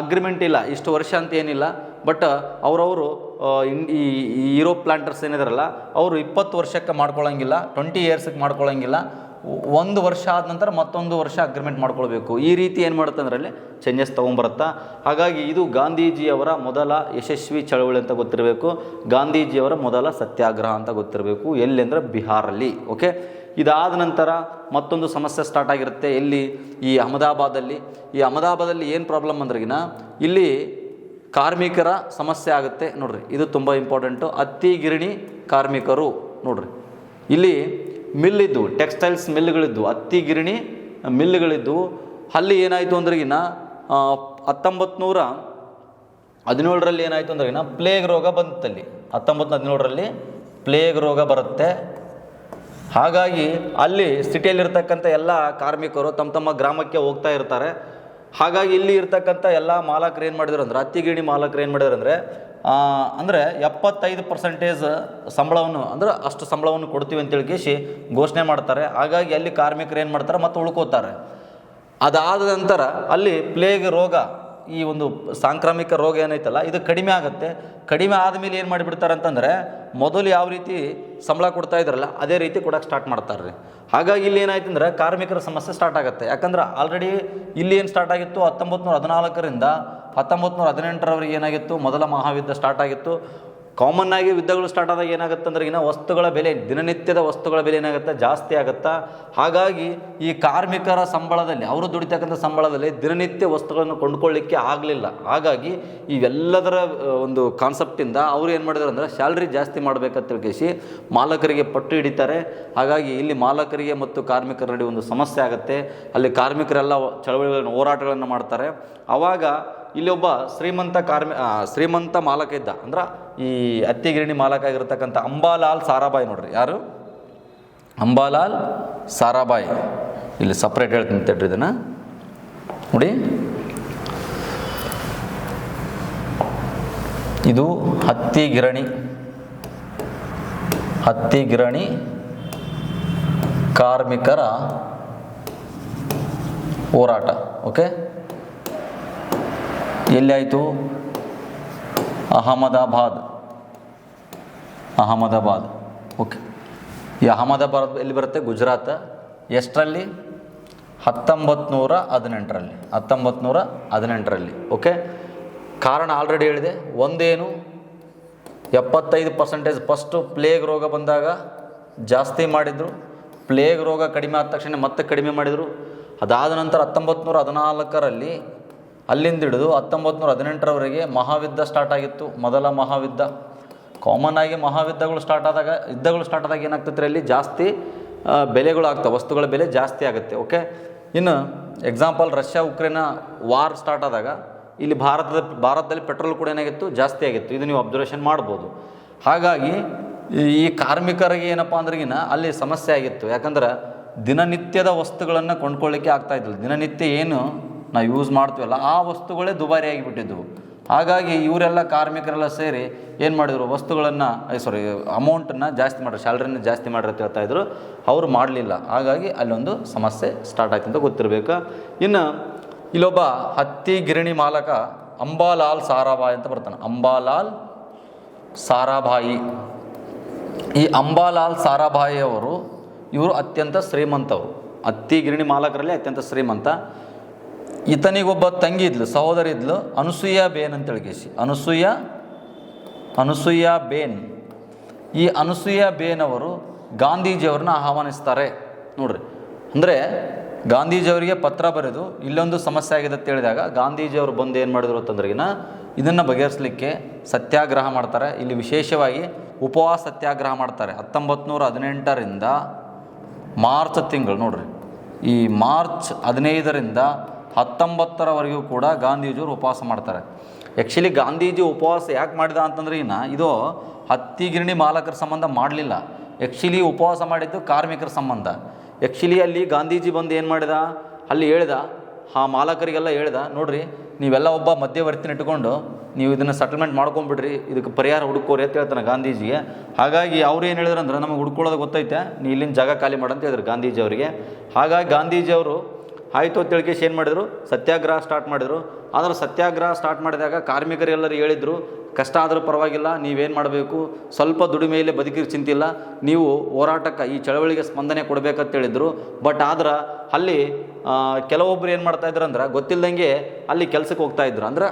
ಅಗ್ರಿಮೆಂಟ್ ಇಲ್ಲ. ಇಷ್ಟು ವರ್ಷ ಅಂತ ಏನಿಲ್ಲ. ಬಟ್ ಅವರವರು ಈ ಈ ಯುರೋಪ್ ಪ್ಲಾಂಟರ್ಸ್ ಏನಿದಾರಲ್ಲ, ಅವರು ಇಪ್ಪತ್ತು ವರ್ಷಕ್ಕೆ ಮಾಡ್ಕೊಳ್ಳೋಂಗಿಲ್ಲ ಟ್ವೆಂಟಿ ಇಯರ್ಸಿಗೆ ಮಾಡ್ಕೊಳ್ಳೋಂಗಿಲ್ಲ ಒಂದು ವರ್ಷ ಆದ ನಂತರ ಮತ್ತೊಂದು ವರ್ಷ ಅಗ್ರಿಮೆಂಟ್ ಮಾಡ್ಕೊಳ್ಬೇಕು. ಈ ರೀತಿ ಏನು ಮಾಡುತ್ತೆ ಅದರಲ್ಲಿ ಚೇಂಜಸ್ ತೊಗೊಂಬರುತ್ತಾ? ಹಾಗಾಗಿ ಇದು ಗಾಂಧೀಜಿಯವರ ಮೊದಲ ಯಶಸ್ವಿ ಚಳವಳಿ ಅಂತ ಗೊತ್ತಿರಬೇಕು. ಗಾಂಧೀಜಿಯವರ ಮೊದಲ ಸತ್ಯಾಗ್ರಹ ಅಂತ ಗೊತ್ತಿರಬೇಕು. ಎಲ್ಲಿ ಅಂದರೆ ಬಿಹಾರಲ್ಲಿ ಓಕೆ ಇದಾದ ನಂತರ ಮತ್ತೊಂದು ಸಮಸ್ಯೆ ಸ್ಟಾರ್ಟ್ ಆಗಿರುತ್ತೆ. ಎಲ್ಲಿ? ಈ ಅಹಮದಾಬಾದಲ್ಲಿ. ಈ ಅಹಮದಾಬಾದಲ್ಲಿ ಏನು ಪ್ರಾಬ್ಲಮ್ ಅಂದ್ರಗಿನ ಇಲ್ಲಿ ಕಾರ್ಮಿಕರ ಸಮಸ್ಯೆ ಆಗುತ್ತೆ. ನೋಡ್ರಿ, ಇದು ತುಂಬ ಇಂಪಾರ್ಟೆಂಟು ಅತ್ತಿ, ಗಿರಣಿ ಕಾರ್ಮಿಕರು, ನೋಡ್ರಿ. ಇಲ್ಲಿ ಮಿಲ್ಲಿದ್ದು ಟೆಕ್ಸ್ಟೈಲ್ಸ್ ಮಿಲ್ಗಳಿದ್ದು ಹತ್ತಿ ಗಿರಣಿ ಮಿಲ್ಗಳಿದ್ದು ಅಲ್ಲಿ ಏನಾಯಿತು ಅಂದ್ರಗಿನ ಹತ್ತೊಂಬತ್ತು ನೂರ ಹದಿನೇಳರಲ್ಲಿ ಏನಾಯಿತು ಅಂದ್ರಗಿನ ಪ್ಲೇಗ್ ರೋಗ ಬಂತಲ್ಲಿ. ಹತ್ತೊಂಬತ್ತು ಹದಿನೇಳರಲ್ಲಿ ಪ್ಲೇಗ್ ರೋಗ ಬರುತ್ತೆ. ಹಾಗಾಗಿ ಅಲ್ಲಿ ಸಿಟಿಯಲ್ಲಿರ್ತಕ್ಕಂಥ ಎಲ್ಲ ಕಾರ್ಮಿಕರು ತಮ್ಮ ತಮ್ಮ ಗ್ರಾಮಕ್ಕೆ ಹೋಗ್ತಾ ಇರ್ತಾರೆ. ಹಾಗಾಗಿ ಇಲ್ಲಿ ಇರ್ತಕ್ಕಂಥ ಎಲ್ಲ ಮಾಲಕರು ಏನು ಮಾಡಿದ್ರು ಅಂದ್ರೆ ಹತ್ತಿಗಿಣಿ ಮಾಲಕರು ಏನು ಮಾಡಿದ್ರು ಅಂದರೆ ಅಂದರೆ ಎಪ್ಪತ್ತೈದು ಪರ್ಸೆಂಟೇಜ್ ಸಂಬಳವನ್ನು, ಅಂದ್ರೆ ಅಷ್ಟು ಸಂಬಳವನ್ನು ಕೊಡ್ತೀವಿ ಅಂತೇಳಿ ಕೇಸಿ ಘೋಷಣೆ ಮಾಡ್ತಾರೆ. ಹಾಗಾಗಿ ಅಲ್ಲಿ ಕಾರ್ಮಿಕರು ಏನು ಮಾಡ್ತಾರೆ ಮತ್ತು ಉಳ್ಕೋತಾರೆ. ಅದಾದ ನಂತರ ಅಲ್ಲಿ ಪ್ಲೇಗ್ ರೋಗ ಈ ಒಂದು ಸಾಂಕ್ರಾಮಿಕ ರೋಗ ಏನೈತಲ್ಲ, ಇದು ಕಡಿಮೆ ಆಗುತ್ತೆ. ಕಡಿಮೆ ಆದಮೇಲೆ ಏನು ಮಾಡಿಬಿಡ್ತಾರೆ ಅಂತಂದರೆ ಮೊದಲು ಯಾವ ರೀತಿ ಸಂಬಳ ಕೊಡ್ತಾ ಇದ್ರಲ್ಲ, ಅದೇ ರೀತಿ ಕೊಡೋಕ್ಕೆ ಸ್ಟಾರ್ಟ್ ಮಾಡ್ತಾರೆ ರೀ ಹಾಗಾಗಿ ಇಲ್ಲಿ ಏನಾಯ್ತು ಅಂದ್ರೆ ಕಾರ್ಮಿಕರ ಸಮಸ್ಯೆ ಸ್ಟಾರ್ಟ್ ಆಗುತ್ತೆ. ಯಾಕಂದ್ರೆ ಆಲ್ರೆಡಿ ಇಲ್ಲಿ ಏನು ಸ್ಟಾರ್ಟ್ ಆಗಿತ್ತು ಹತ್ತೊಂಬತ್ತು ನೂರ ಹದಿನಾಲ್ಕರಿಂದ ಹತ್ತೊಂಬತ್ತು ನೂರ ಹದಿನೆಂಟರವರೆಗೆ ಏನಾಗಿತ್ತು, ಮೊದಲ ಮಹಾಯುದ್ಧ ಸ್ಟಾರ್ಟ್ ಆಗಿತ್ತು. ಕಾಮನ್ ಆಗಿ ಯುದ್ಧಗಳು ಸ್ಟಾರ್ಟ್ ಆದಾಗ ಏನಾಗುತ್ತೆ ಅಂದ್ರೆ ಇನ್ನು ವಸ್ತುಗಳ ಬೆಲೆ, ದಿನನಿತ್ಯದ ವಸ್ತುಗಳ ಬೆಲೆ ಏನಾಗುತ್ತೆ? ಜಾಸ್ತಿ ಆಗುತ್ತಾ? ಹಾಗಾಗಿ ಈ ಕಾರ್ಮಿಕರ ಸಂಬಳದಲ್ಲಿ, ಅವರು ದುಡಿತಕ್ಕಂಥ ಸಂಬಳದಲ್ಲಿ ದಿನನಿತ್ಯ ವಸ್ತುಗಳನ್ನು ಕೊಂಡ್ಕೊಳ್ಳಿಕ್ಕೆ ಆಗಲಿಲ್ಲ. ಹಾಗಾಗಿ ಇವೆಲ್ಲದರ ಒಂದು ಕಾನ್ಸೆಪ್ಟಿಂದ ಅವ್ರು ಏನು ಮಾಡಿದ್ರು ಅಂದರೆ ಸ್ಯಾಲ್ರಿ ಜಾಸ್ತಿ ಮಾಡಬೇಕಂತ ತಿಳ್ಕೇಸಿ ಮಾಲಕರಿಗೆ ಪಟ್ಟು ಹಿಡಿತಾರೆ. ಹಾಗಾಗಿ ಇಲ್ಲಿ ಮಾಲಕರಿಗೆ ಮತ್ತು ಕಾರ್ಮಿಕರ ನಡುವೆ ಒಂದು ಸಮಸ್ಯೆ ಆಗುತ್ತೆ. ಅಲ್ಲಿ ಕಾರ್ಮಿಕರೆಲ್ಲ ಚಳವಳಿಗಳನ್ನು, ಹೋರಾಟಗಳನ್ನು ಮಾಡ್ತಾರೆ. ಆವಾಗ ಇಲ್ಲಿ ಒಬ್ಬ ಶ್ರೀಮಂತ ಕಾರ್ಮಿ ಶ್ರೀಮಂತ ಮಾಲಕ ಇದ್ದ. ಅಂದ್ರೆ ಈ ಅತ್ತಿಗಿರಣಿ ಮಾಲಕ ಆಗಿರ್ತಕ್ಕಂಥ ಅಂಬಾಲಾಲ್ ಸಾರಾಬಾಯಿ ನೋಡ್ರಿ. ಯಾರು? ಅಂಬಾಲಾಲ್ ಸಾರಾಬಾಯಿ ಇಲ್ಲಿ ಸಪ್ರೇಟ್ ಹೇಳ್ತೀನಿ ತಡ್ರಿ ಇದನ್ನು. ನೋಡಿ. ಇದು ಹತ್ತಿ ಗಿರಣಿ ಹತ್ತಿ ಗಿರಣಿ ಕಾರ್ಮಿಕರ ಹೋರಾಟ. ಓಕೆ ಎಲ್ಲಿ ಅಹಮದಾಬಾದ್. ಅಹಮದಾಬಾದ್. ಓಕೆ. ಈ ಅಹಮದಾಬಾದ್ ಎಲ್ಲಿ ಬರುತ್ತೆ? ಗುಜರಾತ್. ಎಷ್ಟರಲ್ಲಿ? ಹತ್ತೊಂಬತ್ತು ನೂರ ಹದಿನೆಂಟರಲ್ಲಿ ಹತ್ತೊಂಬತ್ತು ನೂರ ಹದಿನೆಂಟರಲ್ಲಿ ಓಕೆ. ಕಾರಣ ಆಲ್ರೆಡಿ ಹೇಳಿದೆ. ಒಂದೇನು? ಎಪ್ಪತ್ತೈದು ಪರ್ಸೆಂಟೇಜ್ ಫಸ್ಟು ಪ್ಲೇಗ್ ರೋಗ ಬಂದಾಗ ಜಾಸ್ತಿ ಮಾಡಿದರು. ಪ್ಲೇಗ್ ರೋಗ ಕಡಿಮೆ ಆದ ತಕ್ಷಣ ಮತ್ತೆ ಕಡಿಮೆ ಮಾಡಿದರು. ಅದಾದ ನಂತರ ಹತ್ತೊಂಬತ್ತು ನೂರ ಹದಿನಾಲ್ಕರಲ್ಲಿ ಅಲ್ಲಿಂದ ಹಿಡಿದು ಹತ್ತೊಂಬತ್ತು ನೂರ ಹದಿನೆಂಟರವರೆಗೆ ಮಹಾವಿದ್ದ ಸ್ಟಾರ್ಟ್ ಆಗಿತ್ತು. ಮೊದಲ ಮಹಾವಿದ್ದ ಕಾಮನ್ ಆಗಿ ಮಹಾವಿದ್ದಗಳು ಸ್ಟಾರ್ಟ್ ಆದಾಗ, ಯುದ್ಧಗಳು ಸ್ಟಾರ್ಟ್ ಆದಾಗ ಏನಾಗ್ತೈತೆ ಅಲ್ಲಿ? ಜಾಸ್ತಿ ಬೆಲೆಗಳು ಆಗ್ತವೆ. ವಸ್ತುಗಳ ಬೆಲೆ ಜಾಸ್ತಿ ಆಗುತ್ತೆ. ಓಕೆ ಇನ್ನು example Russia Ukraine war start ಆದಾಗ ಇಲ್ಲಿ ಭಾರತದ, ಭಾರತದಲ್ಲಿ ಪೆಟ್ರೋಲ್ ಕೂಡ ಏನಾಗಿತ್ತು? ಜಾಸ್ತಿ ಆಗಿತ್ತು. ಇದು ನೀವು ಅಬ್ಸರ್ವೇಷನ್ ಮಾಡ್ಬೋದು. ಹಾಗಾಗಿ ಈ- ಕಾರ್ಮಿಕರಿಗೆ ಏನಪ್ಪ ಅಂದ್ರಗಿನ ಅಲ್ಲಿ ಸಮಸ್ಯೆ ಆಗಿತ್ತು. ಯಾಕಂದ್ರೆ ದಿನನಿತ್ಯದ ವಸ್ತುಗಳನ್ನು ಕೊಂಡ್ಕೊಳ್ಳಿಕ್ಕೆ ಆಗ್ತಾ ಇದ್ದಿಲ್ಲ. ದಿನನಿತ್ಯ ಏನು ನಾವು ಯೂಸ್ ಮಾಡ್ತೀವಲ್ಲ, ಆ ವಸ್ತುಗಳೇ ದುಬಾರಿ ಆಗಿಬಿಟ್ಟಿದ್ದವು ಹಾಗಾಗಿ ಇವರೆಲ್ಲ ಕಾರ್ಮಿಕರೆಲ್ಲ ಸೇರಿ ಏನು ಮಾಡಿದರು, ವಸ್ತುಗಳನ್ನು ಸಾರಿ ಅಮೌಂಟನ್ನು ಜಾಸ್ತಿ ಮಾಡ್ರಿ ಸ್ಯಾಲ್ರಿನ ಜಾಸ್ತಿ ಮಾಡ್ರಿ ಹೇಳ್ತಾ ಇದ್ರು. ಅವರು ಮಾಡಲಿಲ್ಲ. ಹಾಗಾಗಿ ಅಲ್ಲೊಂದು ಸಮಸ್ಯೆ ಸ್ಟಾರ್ಟ್ ಆಯ್ತು ಗೊತ್ತಿರಬೇಕು. ಇನ್ನು ಇಲ್ಲೊಬ್ಬ ಹತ್ತಿ ಗಿರಣಿ ಮಾಲಕ ಅಂಬಾಲಾಲ್ ಸಾರಾಭಾಯಿ ಅಂತ ಬರ್ತಾನೆ. ಅಂಬಾಲಾಲ್ ಸಾರಾಭಾಯಿ. ಈ ಅಂಬಾಲಾಲ್ ಸಾರಾಭಾಯಿ ಅವರು ಇವರು ಅತ್ಯಂತ ಶ್ರೀಮಂತವರು. ಹತ್ತಿ ಗಿರಣಿ ಮಾಲಕರಲ್ಲಿ ಅತ್ಯಂತ ಶ್ರೀಮಂತ. ಈತನಿಗೊಬ್ಬ ತಂಗಿ ಇದ್ಲು, ಸಹೋದರಿ ಇದ್ಲು, ಅನಸೂಯ ಬೇನ್ ಅಂತ ಕೇಸಿ ಅನಸೂಯ ಅನಸೂಯ ಬೇನ್. ಈ ಅನಸೂಯ ಅವರು ಗಾಂಧೀಜಿಯವ್ರನ್ನ ಆಹ್ವಾನಿಸ್ತಾರೆ. ನೋಡ್ರಿ, ಅಂದರೆ ಗಾಂಧೀಜಿಯವರಿಗೆ ಪತ್ರ ಬರೆದು ಇಲ್ಲೊಂದು ಸಮಸ್ಯೆ ಆಗಿದೆ ಅಂತ ಹೇಳಿದಾಗ ಗಾಂಧೀಜಿಯವರು ಬಂದು ಏನು ಮಾಡಿದ್ರು ಅಂತಂದ್ರಿಗಿನ ಇದನ್ನು ಬಗೆಹರಿಸಲಿಕ್ಕೆ ಸತ್ಯಾಗ್ರಹ ಮಾಡ್ತಾರೆ. ಇಲ್ಲಿ ವಿಶೇಷವಾಗಿ ಉಪವಾಸ ಸತ್ಯಾಗ್ರಹ ಮಾಡ್ತಾರೆ. ಹತ್ತೊಂಬತ್ತು ನೂರ ಹದಿನೆಂಟರಿಂದ ಮಾರ್ಚ್ ತಿಂಗಳು, ನೋಡ್ರಿ, ಈ ಮಾರ್ಚ್ ಹದಿನೈದರಿಂದ ಹತ್ತೊಂಬತ್ತರವರೆಗೂ ಕೂಡ ಗಾಂಧೀಜಿಯವರು ಉಪವಾಸ ಮಾಡ್ತಾರೆ. ಆ್ಯಕ್ಚುಲಿ ಗಾಂಧೀಜಿ ಉಪವಾಸ ಯಾಕೆ ಮಾಡಿದ ಅಂತಂದ್ರೆ ಇನ್ನು ಇದು ಹತ್ತಿ ಗಿರಣಿ ಮಾಲಕರ ಸಂಬಂಧ ಮಾಡಲಿಲ್ಲ. ಆ್ಯಕ್ಚುಲಿ ಉಪವಾಸ ಮಾಡಿದ್ದು ಕಾರ್ಮಿಕರ ಸಂಬಂಧ. ಆ್ಯಕ್ಚುಲಿ ಅಲ್ಲಿ ಗಾಂಧೀಜಿ ಬಂದು ಏನು ಮಾಡಿದ? ಅಲ್ಲಿ ಹೇಳ್ದ ಆ ಮಾಲಕರಿಗೆಲ್ಲ ಹೇಳ್ದ, ನೋಡ್ರಿ, ನೀವೆಲ್ಲ ಒಬ್ಬ ಮಧ್ಯವರ್ತಿನ ಇಟ್ಕೊಂಡು ನೀವು ಇದನ್ನು ಸೆಟಲ್ಮೆಂಟ್ ಮಾಡ್ಕೊಂಬಿಡ್ರಿ, ಇದಕ್ಕೆ ಪರಿಹಾರ ಹುಡುಕೋರಿ ಅಂತ ಹೇಳ್ತಾನೆ ಗಾಂಧೀಜಿಗೆ. ಹಾಗಾಗಿ ಅವ್ರು ಏನು ಹೇಳಿದ್ರು ಅಂದ್ರೆ ನಮಗೆ ಹುಡ್ಕೊಳ್ಳೋದು ಗೊತ್ತೈತೆ, ನೀ ಇಲ್ಲಿನ ಜಾಗ ಖಾಲಿ ಮಾಡಂತ ಹೇಳಿದ್ರು ಗಾಂಧೀಜಿ ಅವರಿಗೆ. ಹಾಗಾಗಿ ಗಾಂಧೀಜಿಯವರು ಆಯಿತು ಅಂತ ಏನು ಮಾಡಿದರು? ಸತ್ಯಾಗ್ರಹ ಸ್ಟಾರ್ಟ್ ಮಾಡಿದರು. ಆದರೆ ಸತ್ಯಾಗ್ರಹ ಸ್ಟಾರ್ಟ್ ಮಾಡಿದಾಗ ಕಾರ್ಮಿಕರೆಲ್ಲರೂ ಹೇಳಿದರು, ಕಷ್ಟ ಆದರೂ ಪರವಾಗಿಲ್ಲ, ನೀವೇನು ಮಾಡಬೇಕು? ಸ್ವಲ್ಪ ದುಡಿಮೆಯಲ್ಲಿ ಬದುಕಿರ್ ಚಿಂತಿಲ್ಲ. ನೀವು ಹೋರಾಟಕ್ಕೆ ಈ ಚಳವಳಿಗೆ ಸ್ಪಂದನೆ ಕೊಡಬೇಕಂತ ಹೇಳಿದರು. ಬಟ್ ಆದ್ರೆ ಅಲ್ಲಿ ಕೆಲವೊಬ್ರು ಏನು ಮಾಡ್ತಾ ಇದ್ರು ಅಂದ್ರೆ ಗೊತ್ತಿಲ್ಲದಂಗೆ ಅಲ್ಲಿ ಕೆಲಸಕ್ಕೆ ಹೋಗ್ತಾ ಇದ್ರು. ಅಂದ್ರೆ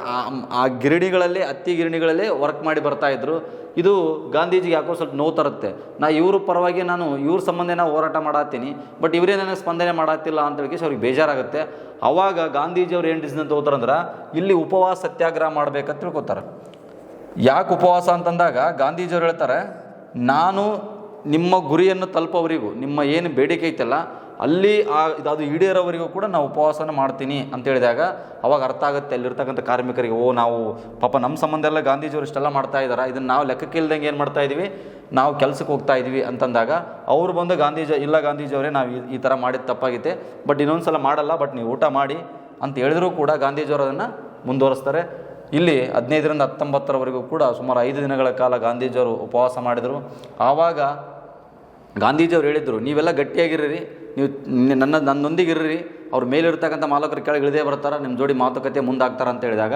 ಆ- ಗಿರಣಿಗಳಲ್ಲಿ ಹತ್ತಿ ಗಿರಣಿಗಳಲ್ಲಿ ವರ್ಕ್ ಮಾಡಿ ಬರ್ತಾ ಇದ್ರು. ಇದು ಗಾಂಧೀಜಿಗೆ ಯಾಕೋ ಸ್ವಲ್ಪ ನೋವು ತರುತ್ತೆ. ನಾ ಇವ್ರ ಪರವಾಗಿ ನಾನು ಇವ್ರ ಸಂಬಂಧ ನಾವು ಹೋರಾಟ ಮಾಡತ್ತೀನಿ ಬಟ್ ಇವರೇ ನನಗೆ ಸ್ಪಂದನೆ ಮಾಡತ್ತಿಲ್ಲ ಅಂತ ಹೇಳಿ ಅವ್ರಿಗೆ ಬೇಜಾರಾಗುತ್ತೆ. ಅವಾಗ ಗಾಂಧೀಜಿಯವ್ರು ಏನು ಡಿಸಿಷನ್ ತಗೋತಾರಂದ್ರೆ ಇಲ್ಲಿ ಉಪವಾಸ ಸತ್ಯಾಗ್ರಹ ಮಾಡಬೇಕಂತ ತಿಳ್ಕೊತಾರೆ. ಯಾಕೆ ಉಪವಾಸ ಅಂತಂದಾಗ ಗಾಂಧೀಜಿಯವ್ರು ಹೇಳ್ತಾರೆ, ನಾನು ನಿಮ್ಮ ಗುರಿಯನ್ನು ತಲುಪೋವರಿಗೂ ನಿಮ್ಮ ಏನು ಬೇಡಿಕೆ ಐತಲ್ಲ ಅಲ್ಲಿ ಆ ಇದು ಅದು ಈಡೇರೋವರೆಗೂ ಕೂಡ ನಾವು ಉಪವಾಸನ ಮಾಡ್ತೀನಿ ಅಂತ ಹೇಳಿದಾಗ ಅವಾಗ ಅರ್ಥ ಆಗುತ್ತೆ ಅಲ್ಲಿರ್ತಕ್ಕಂಥ ಕಾರ್ಮಿಕರಿಗೆ, ಓ ನಾವು ಪಾಪ ನಮ್ಮ ಸಂಬಂಧ ಎಲ್ಲ ಗಾಂಧೀಜಿಯವರು ಇಷ್ಟೆಲ್ಲ ಮಾಡ್ತಾ ಇದ್ದಾರೆ? ಇದನ್ನು ನಾವು ಲೆಕ್ಕಕ್ಕೆ ಇಲ್ದಂಗೆ ಏನು ಮಾಡ್ತಾ ಇದ್ದೀವಿ? ನಾವು ಕೆಲಸಕ್ಕೆ ಹೋಗ್ತಾ ಇದೀವಿ ಅಂತಂದಾಗ ಅವ್ರು ಬಂದು ಗಾಂಧೀಜಿ, ಇಲ್ಲ ಗಾಂಧೀಜಿಯವರೇ ನಾವು ಈ- ಈ ಥರ ಮಾಡಿದ ತಪ್ಪಾಗಿದೆ ಬಟ್ ಇನ್ನೊಂದು ಸಲ ಮಾಡಲ್ಲ, ಬಟ್ ನೀವು ಊಟ ಮಾಡಿ ಅಂತ ಹೇಳಿದರೂ ಕೂಡ ಗಾಂಧೀಜಿಯವರು ಅದನ್ನು ಮುಂದುವರಿಸ್ತಾರೆ. ಇಲ್ಲಿ ಹದಿನೈದರಿಂದ ಹತ್ತೊಂಬತ್ತರವರೆಗೂ ಕೂಡ ಸುಮಾರು ಐದು ದಿನಗಳ ಕಾಲ ಗಾಂಧೀಜಿಯವರು ಉಪವಾಸ ಮಾಡಿದರು. ಆವಾಗ ಗಾಂಧೀಜಿಯವರು ಹೇಳಿದರು, ನೀವೆಲ್ಲ ಗಟ್ಟಿಯಾಗಿರ್ರಿ, ನೀವು ನನ್ನ ನನ್ನೊಂದಿಗಿರ್ರಿ, ಅವ್ರ ಮೇಲಿರ್ತಕ್ಕಂಥ ಮಾಲಕರು ಕೆಳಗೆ ಇಳಿದೇ ಬರ್ತಾರೆ ನಿಮ್ಮ ಜೋಡಿ ಮಾತುಕತೆ ಮುಂದಾಗ್ತಾರೆ ಅಂತ ಹೇಳಿದಾಗ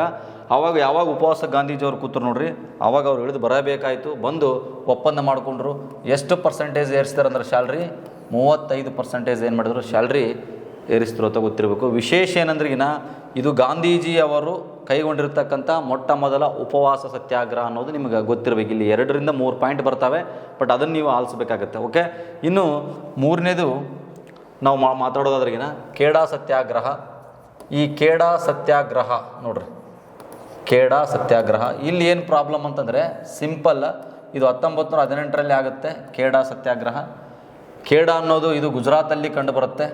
ಆವಾಗ ಯಾವಾಗ ಉಪವಾಸ ಗಾಂಧೀಜಿಯವರು ಕೂತರು ನೋಡ್ರಿ ಆವಾಗ ಅವ್ರು ಇಳಿದು ಬರಬೇಕಾಯಿತು, ಬಂದು ಒಪ್ಪಂದ ಮಾಡಿಕೊಂಡ್ರು, ಎಷ್ಟು ಪರ್ಸೆಂಟೇಜ್ ಏರಿಸ್ತಾರೆ ಅಂದ್ರೆ ಸ್ಯಾಲ್ರಿ ಮೂವತ್ತೈದು ಪರ್ಸೆಂಟೇಜ್ ಏನು ಮಾಡಿದ್ರು ಸ್ಯಾಲ್ರಿ ಏರಿಸ್ತಿರೋ ಅಂತ ಗೊತ್ತಿರಬೇಕು. ವಿಶೇಷ ಏನಂದ್ರಿಗಿನ ಇದು ಗಾಂಧೀಜಿಯವರು ಕೈಗೊಂಡಿರ್ತಕ್ಕಂಥ ಮೊಟ್ಟ ಮೊದಲ ಉಪವಾಸ ಸತ್ಯಾಗ್ರಹ ಅನ್ನೋದು ನಿಮಗೆ ಗೊತ್ತಿರಬೇಕು ಇಲ್ಲಿ ಎರಡರಿಂದ ಮೂರು ಪಾಯಿಂಟ್ ಬರ್ತವೆ, ಬಟ್ ಅದನ್ನು ನೀವು ಆಲಿಸ್ಬೇಕಾಗತ್ತೆ, ಓಕೆ? ಇನ್ನು ಮೂರನೇದು, ನಾವು ಮಾ ಮಾತಾಡೋದಾದ್ರಿಗಿನ ಕೇಡಾ ಸತ್ಯಾಗ್ರಹ. ಈ ಕೇಡಾ ಸತ್ಯಾಗ್ರಹ, ನೋಡ್ರಿ. ಕೇಡಾ ಸತ್ಯಾಗ್ರಹ. ಇಲ್ಲಿ ಏನು ಪ್ರಾಬ್ಲಮ್ ಅಂತಂದರೆ ಸಿಂಪಲ್ ಇದು ಹತ್ತೊಂಬತ್ತು ನೂರ ಹದಿನೆಂಟರಲ್ಲಿ ಆಗುತ್ತೆ ಕೇಡಾ ಸತ್ಯಾಗ್ರಹ. ಕೇಡಾ ಅನ್ನೋದು ಇದು ಗುಜರಾತಲ್ಲಿ ಕಂಡುಬರುತ್ತೆ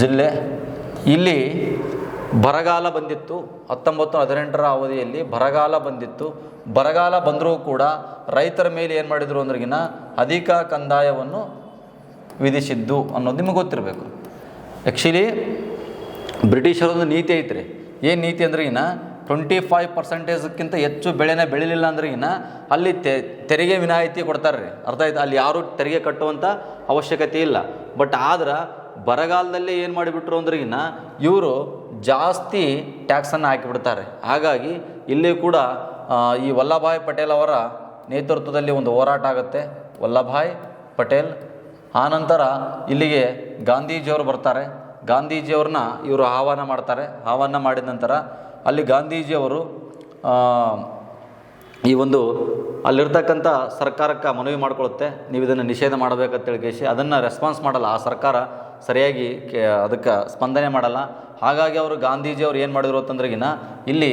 ಜಿಲ್ಲೆ. ಇಲ್ಲಿ ಬರಗಾಲ ಬಂದಿತ್ತು, ಹತ್ತೊಂಬತ್ತು, ಹದಿನೆಂಟರ ಅವಧಿಯಲ್ಲಿ ಬರಗಾಲ ಬಂದಿತ್ತು. ಬರಗಾಲ ಬಂದರೂ ಕೂಡ ರೈತರ ಮೇಲೆ ಏನು ಮಾಡಿದರು ಅಂದ್ರಗಿನ ಅಧಿಕ ಕಂದಾಯವನ್ನು ವಿಧಿಸಿದ್ದು ಅನ್ನೋದು ನಿಮಗೆ ಗೊತ್ತಿರಬೇಕು. ಆ್ಯಕ್ಚುಲಿ ಬ್ರಿಟಿಷರೊಂದು ನೀತಿ ಐತ್ರಿ. ಏನು ನೀತಿ ಅಂದ್ರಗಿನ ಟ್ವೆಂಟಿ ಫೈವ್ ಪರ್ಸೆಂಟೇಜ್ಕ್ಕಿಂತ ಹೆಚ್ಚು ಬೆಳೆನ ಬೆಳಿಲಿಲ್ಲ ಅಂದ್ರಗಿನ ಅಲ್ಲಿ ತೆ, ತೆರಿಗೆ ವಿನಾಯಿತಿ ಕೊಡ್ತಾರೆ ರೀ ಅರ್ಥ ಆಯ್ತು? ಅಲ್ಲಿ ಯಾರೂ ತೆರಿಗೆ ಕಟ್ಟುವಂಥ ಅವಶ್ಯಕತೆ ಇಲ್ಲ. ಬಟ್ ಆದ್ರೆ ಬರಗಾಲದಲ್ಲೇ ಏನು ಮಾಡಿಬಿಟ್ರು ಅಂದ್ರೆ ಇನ್ನ ಇವರು ಜಾಸ್ತಿ ಟ್ಯಾಕ್ಸನ್ನು ಹಾಕಿಬಿಡ್ತಾರೆ. ಹಾಗಾಗಿ ಇಲ್ಲಿ ಕೂಡ ಈ ವಲ್ಲಭಾಯ್ ಪಟೇಲ್ ಅವರ ನೇತೃತ್ವದಲ್ಲಿ ಒಂದು ಹೋರಾಟ ಆಗುತ್ತೆ. ವಲ್ಲಭಾಯ್ ಪಟೇಲ್ ಆನಂತರ ಇಲ್ಲಿಗೆ ಗಾಂಧೀಜಿಯವರು ಬರ್ತಾರೆ. ಗಾಂಧೀಜಿಯವ್ರನ್ನ ಇವರು ಆಹ್ವಾನ ಮಾಡ್ತಾರೆ. ಆಹ್ವಾನ ಮಾಡಿದ ನಂತರ ಅಲ್ಲಿ ಗಾಂಧೀಜಿಯವರು ಈ ಒಂದು ಅಲ್ಲಿರ್ತಕ್ಕಂಥ ಸರ್ಕಾರಕ್ಕೆ ಮನವಿ ಮಾಡಿಕೊಳ್ಳುತ್ತೆ ನೀವು ಇದನ್ನು ನಿಷೇಧ ಮಾಡಬೇಕಂತ ಕೇಸಿ ಅದನ್ನು ರೆಸ್ಪಾನ್ಸ್ ಮಾಡಲ್ಲ. ಆ ಸರ್ಕಾರ ಸರಿಯಾಗಿ ಕೆ, ಅದಕ್ಕೆ ಸ್ಪಂದನೆ ಮಾಡಲ್ಲ. ಹಾಗಾಗಿ ಅವರು ಗಾಂಧೀಜಿ ಅವ್ರು ಏನು ಮಾಡಿದ್ರು ಅಂತಂದ್ರಗಿನ, ಇಲ್ಲಿ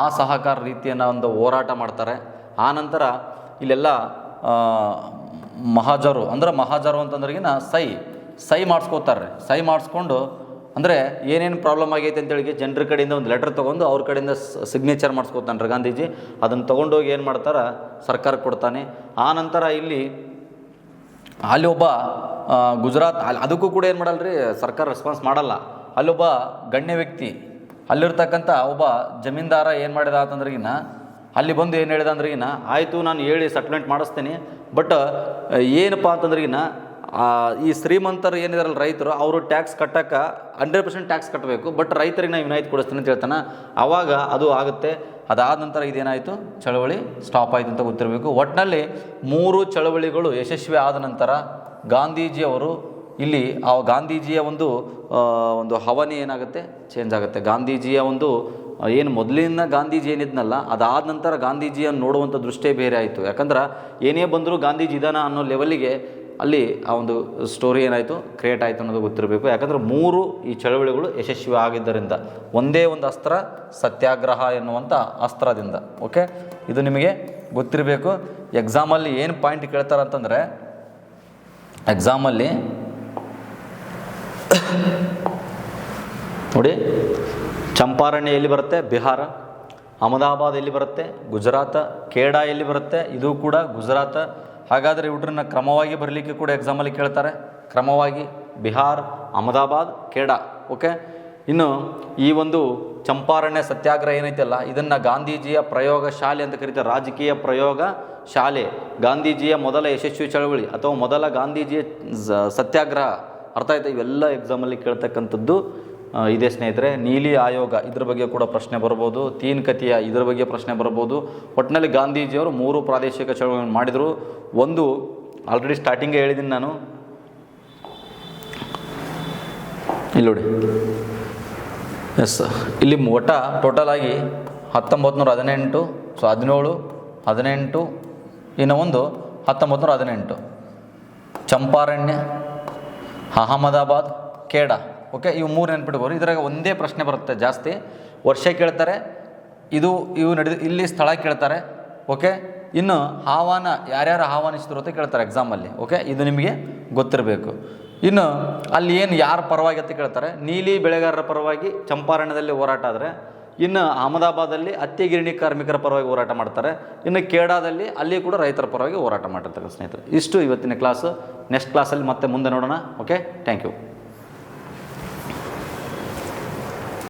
ಆ ಸಹಕಾರ ರೀತಿಯನ್ನು ಒಂದು ಹೋರಾಟ ಮಾಡ್ತಾರೆ. ಆ ನಂತರ ಇಲ್ಲೆಲ್ಲ ಮಹಾಜರು, ಅಂದ್ರೆ ಮಹಾಜರು ಅಂತಂದ್ರಗಿನ ಸೈ ಸೈ ಮಾಡಿಸ್ಕೋತಾರೆ ಸೈ ಮಾಡಿಸ್ಕೊಂಡು ಅಂದರೆ ಏನೇನು ಪ್ರಾಬ್ಲಮ್ ಆಗೈತೆ ಅಂತೇಳಿ ಜನರ ಕಡೆಯಿಂದ ಒಂದು ಲೆಟರ್ ತೊಗೊಂಡು ಅವ್ರ ಕಡೆಯಿಂದ ಸಿಗ್ನೇಚರ್ ಮಾಡಿಸ್ಕೊತಾನೆ ಗಾಂಧೀಜಿ. ಅದನ್ನು ತೊಗೊಂಡೋಗಿ ಏನು ಮಾಡ್ತಾರೆ? ಸರ್ಕಾರಕ್ಕೆ ಕೊಡ್ತಾನೆ. ಆ ನಂತರ ಇಲ್ಲಿ ಅಲ್ಲಿ ಒಬ್ಬ ಗುಜರಾತ್, ಅಲ್ಲಿ ಅದಕ್ಕೂ ಕೂಡ ಏನು ಮಾಡಲ್ರಿ? ಸರ್ಕಾರ ರೆಸ್ಪಾನ್ಸ್ ಮಾಡಲ್ಲ. ಅಲ್ಲೊಬ್ಬ ಗಣ್ಯ ವ್ಯಕ್ತಿ, ಅಲ್ಲಿರ್ತಕ್ಕಂಥ ಒಬ್ಬ ಜಮೀನ್ದಾರ ಏನು ಮಾಡಿದ ಅಂತಂದ್ರಿಗಿನ ಅಲ್ಲಿ ಬಂದು ಏನು ಹೇಳಿದ ಅಂದ್ರಿಗಿನ ಆಯಿತು, ನಾನು ಹೇಳಿ ಸೆಟ್ಲ್ಮೆಂಟ್ ಮಾಡಿಸ್ತೀನಿ. ಬಟ್ ಏನಪ್ಪ ಅಂತಂದ್ರಿಗಿನ ಈ ಶ್ರೀಮಂತರು ಏನಿದಾರಲ್ಲ ರೈತರು, ಅವರು ಟ್ಯಾಕ್ಸ್ ಕಟ್ಟಕ್ಕೆ ಹಂಡ್ರೆಡ್ ಪರ್ಸೆಂಟ್ ಟ್ಯಾಕ್ಸ್ ಕಟ್ಟಬೇಕು ಬಟ್ ರೈತರಿಗೆ ನಾವು ವಿನಾಯಿತಿ ಕೊಡಿಸ್ತೀನಿ ಅಂತ ಹೇಳ್ತಾನೆ. ಆವಾಗ ಅದು ಆಗುತ್ತೆ. ಅದಾದ ನಂತರ ಇದೇನಾಯಿತು? ಚಳವಳಿ ಸ್ಟಾಪ್ ಆಯಿತು ಅಂತ ಗೊತ್ತಿರಬೇಕು. ಒಟ್ಟಿನಲ್ಲಿ ಮೂರು ಚಳವಳಿಗಳು ಯಶಸ್ವಿ ಆದ ನಂತರ ಗಾಂಧೀಜಿಯವರು ಇಲ್ಲಿ ಆ ಗಾಂಧೀಜಿಯ ಒಂದು ಒಂದು ಹವನಿ ಏನಾಗುತ್ತೆ? ಚೇಂಜ್ ಆಗುತ್ತೆ. ಗಾಂಧೀಜಿಯ ಒಂದು, ಏನು ಮೊದಲಿನ ಗಾಂಧೀಜಿ ಏನಿದ್ನಲ್ಲ, ಅದಾದ ನಂತರ ಗಾಂಧೀಜಿಯನ್ನು ನೋಡುವಂಥ ದೃಷ್ಟಿಯೇ ಬೇರೆ ಆಯಿತು. ಯಾಕಂದ್ರೆ ಏನೇ ಬಂದರೂ ಗಾಂಧೀಜಿ ಇದಾನ ಅನ್ನೋ ಲೆವೆಲಿಗೆ ಅಲ್ಲಿ ಆ ಒಂದು ಸ್ಟೋರಿ ಏನಾಯಿತು? ಕ್ರಿಯೇಟ್ ಆಯಿತು ಅನ್ನೋದು ಗೊತ್ತಿರಬೇಕು. ಯಾಕಂದರೆ ಮೂರು ಈ ಚಳವಳಿಗಳು ಯಶಸ್ವಿ ಆಗಿದ್ದರಿಂದ ಒಂದೇ ಒಂದು ಅಸ್ತ್ರ, ಸತ್ಯಾಗ್ರಹ ಎನ್ನುವಂಥ ಅಸ್ತ್ರದಿಂದ. ಓಕೆ ಇದು ನಿಮಗೆ ಗೊತ್ತಿರಬೇಕು. ಎಕ್ಸಾಮಲ್ಲಿ ಏನು ಪಾಯಿಂಟ್ ಕೇಳ್ತಾರೆ ಅಂತಂದರೆ ಎಕ್ಸಾಮಲ್ಲಿ ನೋಡಿ ಚಂಪಾರಣ್ಯ ಎಲ್ಲಿ ಬರುತ್ತೆ? ಬಿಹಾರ, ಅಹಮದಾಬಾದ್ ಎಲ್ಲಿ ಬರುತ್ತೆ? ಗುಜರಾತ ಕೇಡಾ ಎಲ್ಲಿ ಬರುತ್ತೆ? ಇದು ಕೂಡ ಗುಜರಾತ್ ಹಾಗಾದರೆ ಇವ್ರನ್ನ ಕ್ರಮವಾಗಿ ಬರಲಿಕ್ಕೆ ಕೂಡ ಎಕ್ಸಾಮಲ್ಲಿ ಕೇಳ್ತಾರೆ. ಕ್ರಮವಾಗಿ ಬಿಹಾರ್, ಅಹಮದಾಬಾದ್ ಕೇಡಾ ಓಕೆ ಇನ್ನು ಈ ಒಂದು ಚಂಪಾರಣ್ಯ ಸತ್ಯಾಗ್ರಹ ಏನೈತಲ್ಲ, ಇದನ್ನು ಗಾಂಧೀಜಿಯ ಪ್ರಯೋಗ ಶಾಲೆ ಅಂತ ಕರೀತಾರೆ. ರಾಜಕೀಯ ಪ್ರಯೋಗ ಶಾಲೆ. ಗಾಂಧೀಜಿಯ ಮೊದಲ ಯಶಸ್ವಿ ಚಳವಳಿ ಅಥವಾ ಮೊದಲ ಗಾಂಧೀಜಿಯ ಸತ್ಯಾಗ್ರಹ. ಅರ್ಥ ಆಯ್ತಾ? ಇವೆಲ್ಲ ಎಕ್ಸಾಮಲ್ಲಿ ಕೇಳ್ತಕ್ಕಂಥದ್ದು ಇದೆ ಸ್ನೇಹಿತರೆ, ನೀಲಿ ಆಯೋಗ ಇದ್ರ ಬಗ್ಗೆ ಕೂಡ ಪ್ರಶ್ನೆ ಬರ್ಬೋದು, ತೀನ್ ಕತಿಯ ಇದ್ರ ಬಗ್ಗೆ ಪ್ರಶ್ನೆ ಬರ್ಬೋದು. ಒಟ್ಟಿನಲ್ಲಿ ಗಾಂಧೀಜಿಯವರು ಮೂರು ಪ್ರಾದೇಶಿಕ ಚಳವಳಿಗಳನ್ನು ಮಾಡಿದರು. ಒಂದು ಆಲ್ರೆಡಿ ಸ್ಟಾರ್ಟಿಂಗೇ ಹೇಳಿದ್ದೀನಿ ನಾನು. ಇಲ್ಲಿ ನೋಡಿ. ಎಸ್ ಇಲ್ಲಿ ಒಟ್ಟ ಟೋಟಲ್ ಆಗಿ ಹತ್ತೊಂಬತ್ತು ನೂರ ಹದಿನೆಂಟು ಸೊ ಹದಿನೇಳು, ಹದಿನೆಂಟು, ಇನ್ನು ಒಂದು ಹತ್ತೊಂಬತ್ತು ನೂರ ಹದಿನೆಂಟು. ಚಂಪಾರಣ್ಯ, ಅಹಮದಾಬಾದ್ ಕೇಡಾ ಓಕೆ, ಇವು ಮೂರು ನೆನ್ಪಿಟ್ಕೋರಿ ಇದ್ರಾಗ ಒಂದೇ ಪ್ರಶ್ನೆ ಬರುತ್ತೆ ಜಾಸ್ತಿ. ವರ್ಷ ಕೇಳ್ತಾರೆ, ಇದು, ಇವು ನಡೆದು, ಇಲ್ಲಿ ಸ್ಥಳ ಕೇಳ್ತಾರೆ, ಓಕೆ? ಇನ್ನು ಆಹ್ವಾನ ಯಾರ್ಯಾರು ಆಹ್ವಾನಿಸಿದ್ರು ಅಂತ ಕೇಳ್ತಾರೆ ಎಕ್ಸಾಮಲ್ಲಿ ಓಕೆ? ಇದು ನಿಮಗೆ ಗೊತ್ತಿರಬೇಕು. ಇನ್ನು ಅಲ್ಲಿ ಏನು ಯಾರ ಪರವಾಗಿ ಅಂತ ಕೇಳ್ತಾರೆ? ನೀಲಿ ಬೆಳೆಗಾರರ ಪರವಾಗಿ ಚಂಪಾರಣ್ಯದಲ್ಲಿ ಹೋರಾಟ ಆದರೆ, ಇನ್ನು ಅಹಮದಾಬಾದಲ್ಲಿ ಹತ್ತಿ ಗಿರಣಿ ಕಾರ್ಮಿಕರ ಪರವಾಗಿ ಹೋರಾಟ ಮಾಡ್ತಾರೆ, ಇನ್ನು ಕೇಡಾದಲ್ಲಿ ಅಲ್ಲಿ ಕೂಡ ರೈತರ ಪರವಾಗಿ ಹೋರಾಟ ಮಾಡಿರ್ತಾರೆ ಸ್ನೇಹಿತರೆ. ಇಷ್ಟು ಇವತ್ತಿನ ಕ್ಲಾಸು ನೆಕ್ಸ್ಟ್ ಕ್ಲಾಸಲ್ಲಿ ಮತ್ತೆ ಮುಂದೆ ನೋಡೋಣ, ಓಕೆ? Thank you